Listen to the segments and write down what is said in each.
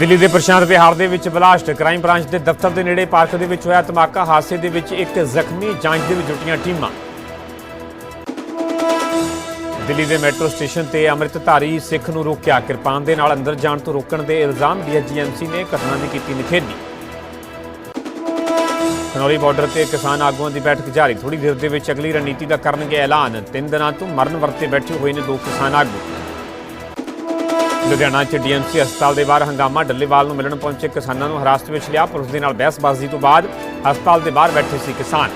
ਦਿੱਲੀ ਦੇ ਪ੍ਰਸ਼ਾਂਤ ਵਿਹਾਰ ਦੇ ਵਿੱਚ ਬਲਾਸਟ, ਕ੍ਰਾਈਮ ਬ੍ਰਾਂਚ ਦੇ ਦਫ਼ਤਰ ਦੇ ਨੇੜੇ ਪਾਰਕ ਦੇ ਵਿੱਚ ਹੋਇਆ ਧਮਾਕਾ, ਹਾਦਸੇ ਦੇ ਵਿੱਚ ਇੱਕ ਜ਼ਖਮੀ ਜਾਂਚ ਦੇ ਵਿੱਚ ਜੁਟੀਆਂ ਟੀਮਾਂ। ਦਿੱਲੀ ਦੇ ਮੈਟਰੋ ਸਟੇਸ਼ਨ ਤੇ ਅੰਮ੍ਰਿਤਧਾਰੀ ਸਿੱਖ ਨੂੰ ਰੋਕਿਆ, ਕਿਰਪਾਨ ਦੇ ਨਾਲ ਅੰਦਰ ਜਾਣ ਤੋਂ ਰੋਕਣ ਦੇ ਇਲਜ਼ਾਮ ਡੀਐਸਜੀਐਮਸੀ ਨੇ ਘਟਨਾ ਦੀ ਕੀਤੀ ਨਿਖੇਧੀ। ਖਨੌਰੀ ਬਾਰਡਰ ਤੇ ਕਿਸਾਨ ਆਗੂਆਂ ਦੀ ਬੈਠਕ ਜਾਰੀ ਥੋੜੀ ਦੇਰ ਦੇ ਵਿੱਚ ਅਗਲੀ ਰਣਨੀਤੀ ਦਾ ਕਰਨਗੇ ਐਲਾਨ, ਤਿੰਨ ਦਿਨਾਂ ਤੋਂ ਮਰਨ ਵਰਤੇ ਬੈਠੇ ਹੋਏ ਨੇ ਦੋ ਕਿਸਾਨ ਆਗੂ। ਲੁਧਿਆਣਾ ਚ ਡੀਐਮਸੀ ਹਸਪਤਾਲ ਦੇ ਬਾਹਰ ਹੰਗਾਮਾ ਡੱਲੇਵਾਲ ਨੂੰ ਮਿਲਣ ਪਹੁੰਚੇ ਕਿਸਾਨਾਂ ਨੂੰ ਹਿਰਾਸਤ ਵਿੱਚ ਲਿਆ, ਪੁਲਿਸ ਦੇ ਨਾਲ ਬਹਿਸਬਾਜ਼ੀ ਤੋਂ ਬਾਅਦ ਹਸਪਤਾਲ ਦੇ ਬਾਹਰ ਬੈਠੇ ਸੀ ਕਿਸਾਨ।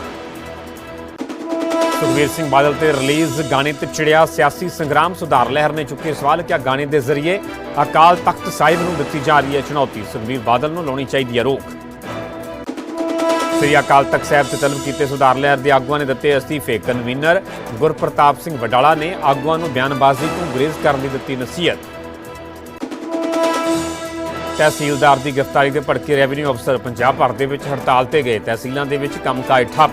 ਸੁਖਬੀਰ ਸਿੰਘ ਬਾਦਲ ਤੇ ਰਿਲੀਜ਼ ਗਾਣੇ ਤੇ ਚਿੜਿਆ ਸਿਆਸੀ ਸੰਗਰਾਮ ਸੁਧਾਰ ਲਹਿਰ ਨੇ ਚੁੱਕੇ ਸਵਾਲ ਕਿ ਗਾਣੇ ਦੇ ਜ਼ਰੀਏ ਅਕਾਲ ਤਖਤ ਸਾਹਿਬ ਨੂੰ ਦਿੱਤੀ ਜਾ ਰਹੀ ਹੈ ਚੁਣੌਤੀ? ਸੁਖਬੀਰ ਬਾਦਲ ਨੂੰ ਲਾਉਣੀ ਚਾਹੀਦੀ ਹੈ ਰੋਕ। ਸ੍ਰੀ ਅਕਾਲ ਤਖਤ ਸਾਹਿਬ ਤੇ ਤਲਬ ਕੀਤੇ ਸੁਧਾਰ ਲਹਿਰ ਦੇ ਆਗੂਆਂ ਨੇ ਦਿੱਤੇ ਅਸਤੀਫੇ। ਕਨਵੀਨਰ ਗੁਰਪ੍ਰਤਾਪ ਸਿੰਘ ਵਡਾਲਾ ਨੇ ਆਗੂਆਂ ਨੂੰ ਬਿਆਨਬਾਜ਼ੀ ਤੋਂ ਗੁਰੇਜ਼ ਕਰਨ ਦੀ ਦਿੱਤੀ ਨਸੀਹਤ। ਤਹਿਸੀਲਦਾਰ ਦੀ ਗ੍ਰਿਫਤਾਰੀ ਦੇ ਭੜਕੇ ਰੈਵਨਿਊ ਅਫਸਰ ਪੰਜਾਬ ਭਰ ਦੇ ਵਿੱਚ ਹੜਤਾਲ ਤੇ ਗਏ। ਤਹਿਸੀਲਾਂ ਦੇ ਵਿੱਚ ਕੰਮਕਾਜ ਠੱਪ।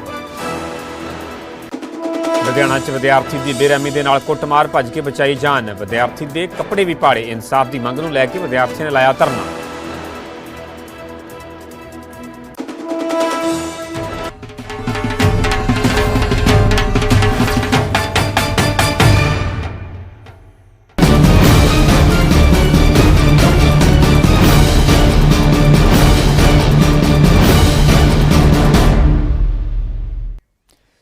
ਲੁਧਿਆਣਾ 'ਚ ਵਿਦਿਆਰਥੀ ਦੀ ਬੇਰਹਿਮੀ ਦੇ ਨਾਲ ਕੁੱਟਮਾਰ, ਭੱਜ ਕੇ ਬਚਾਈ ਜਾਨ। ਵਿਦਿਆਰਥੀ ਦੇ ਕੱਪੜੇ ਵੀ ਪਾੜੇ। ਇਨਸਾਫ ਦੀ ਮੰਗ ਨੂੰ ਲੈ ਕੇ ਵਿਦਿਆਰਥੀਆਂ ਨੇ ਲਾਇਆ ਧਰਨਾ।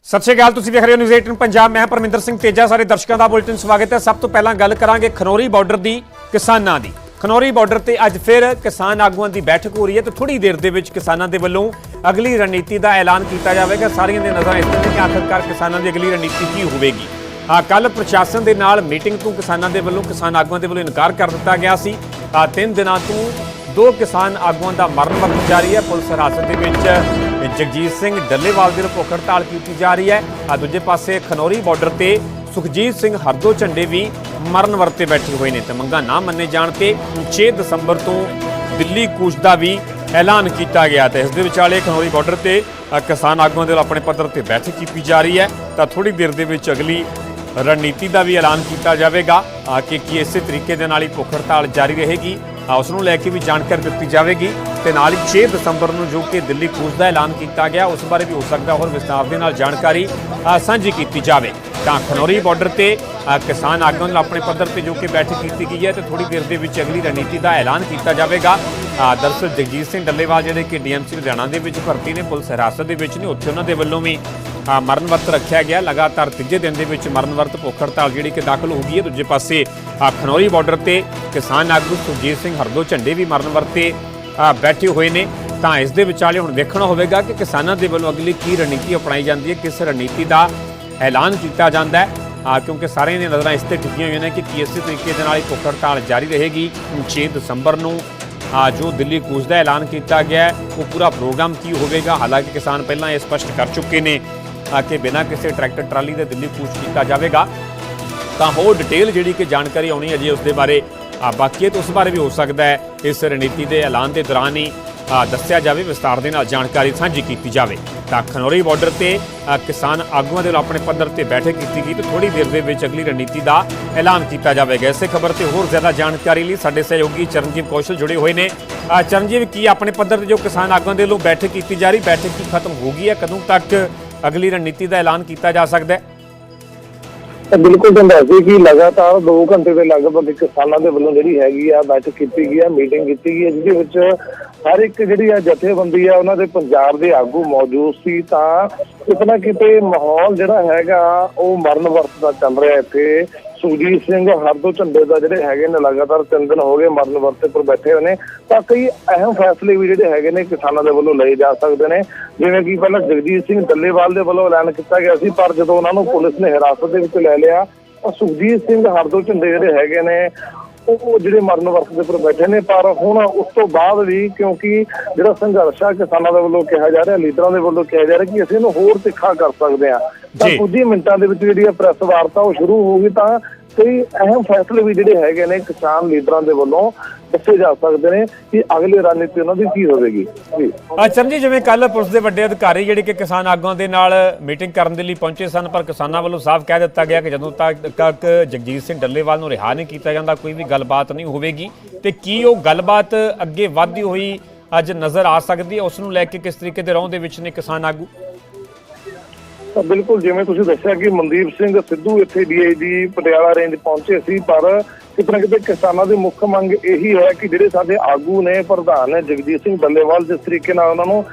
ਸਤਿ ਸ਼੍ਰੀ ਅਕਾਲ, ਤੁਸੀਂ ਵੇਖ ਰਹੇ ਹੋ ਨਿਊਜ਼ 18 ਪੰਜਾਬ। ਮੈਂ ਪਰਮਿੰਦਰ ਸਿੰਘ ਤੇਜਾ, ਸਾਰੇ ਦਰਸ਼ਕਾਂ ਦਾ ਬੁਲੇਟਿਨ ਸਵਾਗਤ ਹੈ। ਸਭ ਤੋਂ ਪਹਿਲਾਂ ਗੱਲ ਕਰਾਂਗੇ ਖਨੌਰੀ ਬਾਰਡਰ ਦੀ, ਕਿਸਾਨਾਂ ਦੀ। ਖਨੌਰੀ ਬਾਰਡਰ ਤੇ ਅੱਜ ਫਿਰ ਕਿਸਾਨ ਆਗੂਆਂ ਦੀ ਬੈਠਕ ਹੋ ਰਹੀ ਹੈ ਤੇ ਥੋੜੀ ਦੇਰ ਦੇ ਵਿੱਚ ਕਿਸਾਨਾਂ ਦੇ ਵੱਲੋਂ ਅਗਲੀ ਰਣਨੀਤੀ ਦਾ ਐਲਾਨ ਕੀਤਾ ਜਾਵੇਗਾ। ਸਾਰੀਆਂ ਦੀਆਂ ਨਜ਼ਰਾਂ ਇਸ ਤੇ ਕਿ ਆਖਰਕਾਰ ਕਿਸਾਨਾਂ ਦੀ ਅਗਲੀ ਰਣਨੀਤੀ ਕੀ ਹੋਵੇਗੀ। ਆ ਕੱਲ ਪ੍ਰਸ਼ਾਸਨ ਦੇ ਨਾਲ ਮੀਟਿੰਗ ਤੋਂ ਕਿਸਾਨਾਂ ਦੇ ਵੱਲੋਂ ਕਿਸਾਨ ਆਗੂਆਂ ਦੇ ਵੱਲੋਂ ਇਨਕਾਰ ਕਰ ਦਿੱਤਾ ਗਿਆ ਸੀ। ਆ ਤਿੰਨ ਦਿਨਾਂ ਤੋਂ ਦੋ ਕਿਸਾਨ ਆਗੂਆਂ ਦਾ ਮਰਨ ਵਰਤ ਜਾਰੀ ਹੈ। ਪੁਲਿਸ ਹਿਰਾਸਤ ਦੇ ਵਿੱਚ ਜਗਜੀਤ ਸਿੰਘ ਡੱਲੇਵਾਲ ਦੀ ਭੁੱਖ ਹੜਤਾਲ ਕੀਤੀ ਜਾ ਰਹੀ ਹੈ। ਆ ਦੂਜੇ ਪਾਸੇ ਖਨੌਰੀ ਬਾਰਡਰ ਤੇ ਸੁਖਜੀਤ ਸਿੰਘ ਹਰਦੋ ਝੰਡੇ ਵੀ ਮਰਨ ਵਰਤੇ ਬੈਠੇ ਹੋਏ ਨੇ ਤੇ ਮੰਗਾਂ ਨਾ ਮੰਨੇ ਜਾਣ ਤੇ 6 ਦਸੰਬਰ ਤੋਂ ਦਿੱਲੀ ਕੂਚ ਦਾ ਵੀ ਐਲਾਨ ਕੀਤਾ ਗਿਆ ਤੇ ਇਸ ਦੇ ਵਿਚਾਲੇ ਖਨੌਰੀ ਬਾਰਡਰ ਤੇ ਕਿਸਾਨ ਆਗੂਆਂ ਦੇ ਵੱਲੋਂ ਆਪਣੇ ਪੱਧਰ ਤੇ ਬੈਠਕ ਕੀਤੀ ਜਾ ਰਹੀ ਹੈ। ਤਾਂ ਥੋੜੀ ਦੇਰ ਦੇ ਵਿੱਚ ਅਗਲੀ ਰਣਨੀਤੀ ਦਾ ਵੀ ਐਲਾਨ ਕੀਤਾ ਜਾਵੇਗਾ। ਕਿ ਕੀ ਇਸੇ ਤਰੀਕੇ ਦੇ ਨਾਲ ਹੀ ਭੁੱਖ ਹੜਤਾਲ ਜਾਰੀ ਰਹੇਗੀ? ਉਸ ਨੂੰ ਲੈ ਕੇ ਵੀ ਜਾਣਕਾਰੀ ਦਿੱਤੀ ਜਾਵੇਗੀ ਤੇ ਨਾਲ ਹੀ 6 ਦਸੰਬਰ ਨੂੰ ਜੋ ਕਿ ਦਿੱਲੀ ਕੂਚ ਦਾ ਐਲਾਨ ਕੀਤਾ ਗਿਆ ਉਸ ਬਾਰੇ ਵੀ ਹੋ ਸਕਦਾ ਹੋਰ ਵਿਸਤਾਰ ਦੇ ਨਾਲ ਜਾਣਕਾਰੀ ਸਾਂਝੀ ਕੀਤੀ ਜਾਵੇ। ਤਾਂ ਖਨੌਰੀ ਬਾਰਡਰ ਤੇ ਕਿਸਾਨ ਆਗੂਆਂ ਨਾਲ ਆਪਣੇ ਪੱਧਰ ਤੇ ਜੋ ਕਿ ਬੈਠਕ ਕੀਤੀ ਗਈ ਹੈ ਤੇ ਥੋੜੀ ਦੇਰ ਦੇ ਵਿੱਚ ਅਗਲੀ ਰਣਨੀਤੀ ਦਾ ਐਲਾਨ ਕੀਤਾ ਜਾਵੇਗਾ। ਆ, ਦਰਅਸਲ ਜਗਜੀਤ ਸਿੰਘ ਡੱਲੇਵਾਲ ਜਿਹੜੇ ਕਿ ਡੀਐਮਸੀ ਲੁਧਿਆਣਾ ਦੇ ਵਿੱਚ ਭਰਤੀ ਨੇ ਪੁਲਿਸ ਹਿਰਾਸਤ ਦੇ ਵਿੱਚ ਨੇ ਉੱਥੇ ਉਹਨਾਂ ਦੇ ਵੱਲੋਂ ਵੀ ਮਰਨ ਵਰਤ ਰੱਖਿਆ ਗਿਆ। ਲਗਾਤਾਰ ਤੀਜੇ ਦਿਨ ਦੇ ਵਿੱਚ ਮਰਨ ਵਰਤ ਭੁੱਖ ਹੜਤਾਲ ਜਿਹੜੀ ਕਿ ਦਾਖਲ ਹੋ ਗਈ ਹੈ। ਦੂਜੇ ਪਾਸੇ ਖਨੌਰੀ ਬਾਰਡਰ ਤੇ ਕਿਸਾਨ ਆਗੂ ਸੁਖਜੀਤ ਸਿੰਘ ਹਰਦੋ ਝੰਡੇ ਵੀ ਮਰਨ ਵਰਤ 'ਤੇ ਬੈਠੇ ਹੋਏ ਨੇ। ਤਾਂ ਇਸ ਦੇ ਵਿਚਾਲੇ ਹੁਣ ਵੇਖਣਾ ਹੋਵੇਗਾ ਕਿ ਕਿਸਾਨਾਂ ਦੇ ਵੱਲੋਂ ਅਗਲੀ ਕੀ ਰਣਨੀਤੀ ਅਪਣਾਈ ਜਾਂਦੀ ਹੈ ਕਿਸ ਰਣਨੀਤੀ ਦਾ ਐਲਾਨ ਕੀਤਾ ਜਾਂਦਾ ਹੈ। ਆ, ਕਿਉਂਕਿ ਸਾਰਿਆਂ ਦੀਆਂ ਨਜ਼ਰਾਂ ਇਸ ਤੇ ਟਿਕੀਆਂ ਹੋਈਆਂ ਨੇ ਕਿ ਕੀ ਇਸੇ ਤਰੀਕੇ ਦੇ ਨਾਲ ਹੀ ਭੁੱਖ ਹੜਤਾਲ ਜਾਰੀ ਰਹੇਗੀ। 6 ਦਸੰਬਰ ਨੂੰ ਆ ਜੋ ਦਿੱਲੀ ਕੂਚ ਦਾ ਐਲਾਨ ਕੀਤਾ ਗਿਆ ਉਹ ਪੂਰਾ ਪ੍ਰੋਗਰਾਮ ਕੀ ਹੋਵੇਗਾ? ਹਾਲਾਂਕਿ ਕਿਸਾਨ ਪਹਿਲਾਂ ਇਹ ਸਪਸ਼ਟ ਕਰ ਚੁੱਕੇ ਨੇ ਕਿ ਬਿਨਾਂ ਕਿਸੇ ਟਰੈਕਟਰ ਟਰਾਲੀ ਦੇ ਦਿੱਲੀ ਕੂਚ ਕੀਤਾ ਜਾਵੇਗਾ। ਤਾਂ ਹੋਰ ਡਿਟੇਲ ਜਿਹੜੀ ਕਿ ਜਾਣਕਾਰੀ ਆਉਣੀ ਹੈ ਜੀ, ਉਸ ਦੇ ਬਾਰੇ ਬਾਕੀ ਤਾਂ ਉਸ ਬਾਰੇ ਵੀ ਹੋ ਸਕਦਾ ਹੈ। ਇਸ ਰਣਨੀਤੀ ਦੇ ਐਲਾਨ ਦੇ ਦੌਰਾਨ ਹੀ ਦੱਸਿਆ ਜਾਵੇ, ਵਿਸਤਾਰ ਦੇ ਨਾਲ ਜਾਣਕਾਰੀ ਸਾਂਝੀ ਕੀਤੀ ਜਾਵੇ। ਤਾਂ ਖਨੌਰੀ ਬਾਰਡਰ ਤੇ ਕਿਸਾਨ ਆਗੂਆਂ ਦੇ ਵੱਲੋਂ ਆਪਣੇ ਪੱਧਰ ਤੇ ਬੈਠਕ ਕੀਤੀ ਗਈ ਤੇ ਥੋੜੀ ਦੇਰ ਦੇ ਵਿੱਚ ਅਗਲੀ ਰਣਨੀਤੀ ਦਾ ਐਲਾਨ ਕੀਤਾ ਜਾਵੇਗਾ। ਇਸੇ ਖਬਰ ਤੇ ਹੋਰ ਜ਼ਿਆਦਾ ਜਾਣਕਾਰੀ ਲਈ ਸਾਡੇ ਸਹਿਯੋਗੀ ਚਰਨਜੀਤ ਕੌਸ਼ਲ ਜੁੜੇ ਹੋਏ ਨੇ। ਚਰਨਜੀਤ ਕੀ ਆਪਣੇ ਪੱਧਰ ਤੇ ਜੋ ਕਿਸਾਨ ਆਗੂਆਂ ਦੇ ਵੱਲੋਂ ਬੈਠਕ ਕੀਤੀ ਜਾ ਰਹੀ, ਬੈਠਕ ਕੀ ਖਤਮ ਹੋ ਗਈ ਹੈ? ਕਦੋਂ ਤੱਕ ਅਗਲੀ ਰਣਨੀਤੀ ਦਾ ਐਲਾਨ ਕੀਤਾ ਜਾ ਸਕਦਾ ਹੈ। ਤਾਂ ਬਿਲਕੁਲ ਤੁਹਾਨੂੰ ਕਿ ਲਗਾਤਾਰ 2 ਘੰਟੇ ਦੇ ਲਗਭਗ ਕਿਸਾਨਾਂ ਦੇ ਵੱਲੋਂ ਜਿਹੜੀ ਹੈਗੀ ਆ ਬੈਠਕ ਕੀਤੀ ਗਈ ਆ ਮੀਟਿੰਗ ਕੀਤੀ ਗਈ ਆ, ਜਿਹਦੇ ਵਿੱਚ ਹਰ ਇੱਕ ਜਿਹੜੀ ਆ ਜਥੇਬੰਦੀ ਆ, ਉਹਨਾਂ ਦੇ ਪੰਜਾਬ ਦੇ ਆਗੂ ਮੌਜੂਦ ਸੀ। ਤਾਂ ਕਿਤੇ ਨਾ ਕਿਤੇ ਮਾਹੌਲ ਜਿਹੜਾ ਹੈਗਾ, ਉਹ ਮਰਨ ਵਰਤ ਦਾ ਚੱਲ ਰਿਹਾ ਇੱਥੇ। ਸੁਜੀਤ ਸਿੰਘ ਹਰਦੋ ਝੰਡੇ ਦਾ ਜਿਹੜੇ ਹੈਗੇ ਨੇ ਲਗਾਤਾਰ ਤਿੰਨ ਦਿਨ ਹੋ ਗਏ ਮਰਨ ਵਰਤੇ ਪਰ ਬੈਠੇ ਹੋਏ ਨੇ ਤਾਂ ਕਈ ਅਹਿਮ ਫੈਸਲੇ ਵੀ ਜਿਹੜੇ ਹੈਗੇ ਨੇ ਕਿਸਾਨਾਂ ਦੇ ਵੱਲੋਂ ਲਏ ਜਾ ਸਕਦੇ ਨੇ ਜਿਵੇਂ ਕਿ ਪਹਿਲਾਂ ਜਗਜੀਤ ਸਿੰਘ ਡੱਲੇਵਾਲ ਦੇ ਵੱਲੋਂ ਐਲਾਨ ਕੀਤਾ ਗਿਆ ਸੀ ਪਰ ਜਦੋਂ ਉਹਨਾਂ ਨੂੰ ਪੁਲਿਸ ਨੇ ਹਿਰਾਸਤ ਦੇ ਵਿੱਚ ਲੈ ਲਿਆ ਤਾਂ ਸੁਖਜੀਤ ਸਿੰਘ ਹਰਦੋ ਝੰਡੇ ਜਿਹੜੇ ਹੈਗੇ ਨੇ ਉਹ ਜਿਹੜੇ ਮਰਨ ਵਰਤ ਦੇ ਉੱਪਰ ਬੈਠੇ ਨੇ ਪਰ ਹੁਣ ਉਸ ਤੋਂ ਬਾਅਦ ਵੀ ਕਿਉਂਕਿ ਜਿਹੜਾ ਸੰਘਰਸ਼ ਆ ਕਿਸਾਨਾਂ ਦੇ ਵੱਲੋਂ ਕਿਹਾ ਜਾ ਰਿਹਾ ਲੀਡਰਾਂ ਦੇ ਵੱਲੋਂ ਕਿਹਾ ਜਾ ਰਿਹਾ ਕਿ ਅਸੀਂ ਇਹਨੂੰ ਹੋਰ ਤਿੱਖਾ ਕਰ ਸਕਦੇ ਹਾਂ ਤਾਂ। ਕੁਝ ਹੀ ਮਿੰਟਾਂ ਦੇ ਵਿੱਚ ਜਿਹੜੀ ਆ ਪ੍ਰੈਸ ਵਾਰਤਾ ਉਹ ਸ਼ੁਰੂ ਹੋ ਗਈ ਤਾਂ ਕਈ ਅਹਿਮ ਫੈਸਲੇ ਵੀ ਜਿਹੜੇ ਹੈਗੇ ਨੇ ਕਿਸਾਨ ਲੀਡਰਾਂ ਦੇ ਵੱਲੋਂ ਦੱਸੇ ਜਾ ਸਕਦੇ ਨੇ ਕਿ ਅਗਲੀ ਰਣਨੀਤੀ ਉਹਨਾਂ ਦੀ ਕੀ ਹੋਵੇਗੀ। ਜੀ। ਅਚਰਨ ਜੀ, ਜਿਵੇਂ ਕੱਲ ਪੁਲਿਸ ਦੇ ਵੱਡੇ ਅਧਿਕਾਰੀ ਜਿਹੜੇ ਕਿ ਕਿਸਾਨ ਆਗੂਆਂ ਦੇ ਨਾਲ ਮੀਟਿੰਗ ਕਰਨ ਦੇ ਲਈ ਪਹੁੰਚੇ ਸਨ, ਪਰ ਕਿਸਾਨਾਂ ਵੱਲੋਂ ਸਾਫ਼ ਕਹਿ ਦਿੱਤਾ ਗਿਆ ਕਿ ਜਦੋਂ ਤੱਕ ਜਗਜੀਤ ਸਿੰਘ ਡੱਲੇਵਾਲ ਨੂੰ ਰਿਹਾ ਨਹੀਂ ਕੀਤਾ ਜਾਂਦਾ, ਕੋਈ ਵੀ ਗੱਲਬਾਤ ਨਹੀਂ ਹੋਵੇਗੀ। ਤੇ ਕੀ ਉਹ ਗੱਲਬਾਤ ਅੱਗੇ ਵਧਦੀ ਹੋਈ ਅੱਜ ਨਜ਼ਰ ਆ ਸਕਦੀ ਹੈ? ਉਸ ਨੂੰ ਲੈ ਕੇ ਕਿਸ ਤਰੀਕੇ ਦੇ ਰੌਂ ਦੇ ਵਿੱਚ ਨੇ ਕਿਸਾਨ ਆਗੂ? ਬਿਲਕੁਲ ਜਿਵੇਂ ਤੁਸੀਂ ਦੱਸਿਆ ਕਿ ਮਨਦੀਪ ਸਿੰਘ ਸਿੱਧੂ ਇੱਥੇ ਡੀਆਈਜੀ ਪਟਿਆਲਾ ਰੇਂਜ ਪਹੁੰਚੇ ਸੀ, ਪਰ ਕਿਤੇ ਨਾ ਕਿਤੇ ਕਿਸਾਨਾਂ ਦੀ ਮੁੱਖ ਮੰਗ ਇਹੀ ਹੈ ਕਿ ਜਿਹੜੇ ਸਾਡੇ ਆਗੂ ਨੇ, ਪ੍ਰਧਾਨ ਨੇ ਜਗਜੀਤ ਸਿੰਘ ਡੱਲੇਵਾਲ, ਜਿਸ ਤਰੀਕੇ ਨਾਲ ਉਹਨਾਂ ਨੂੰ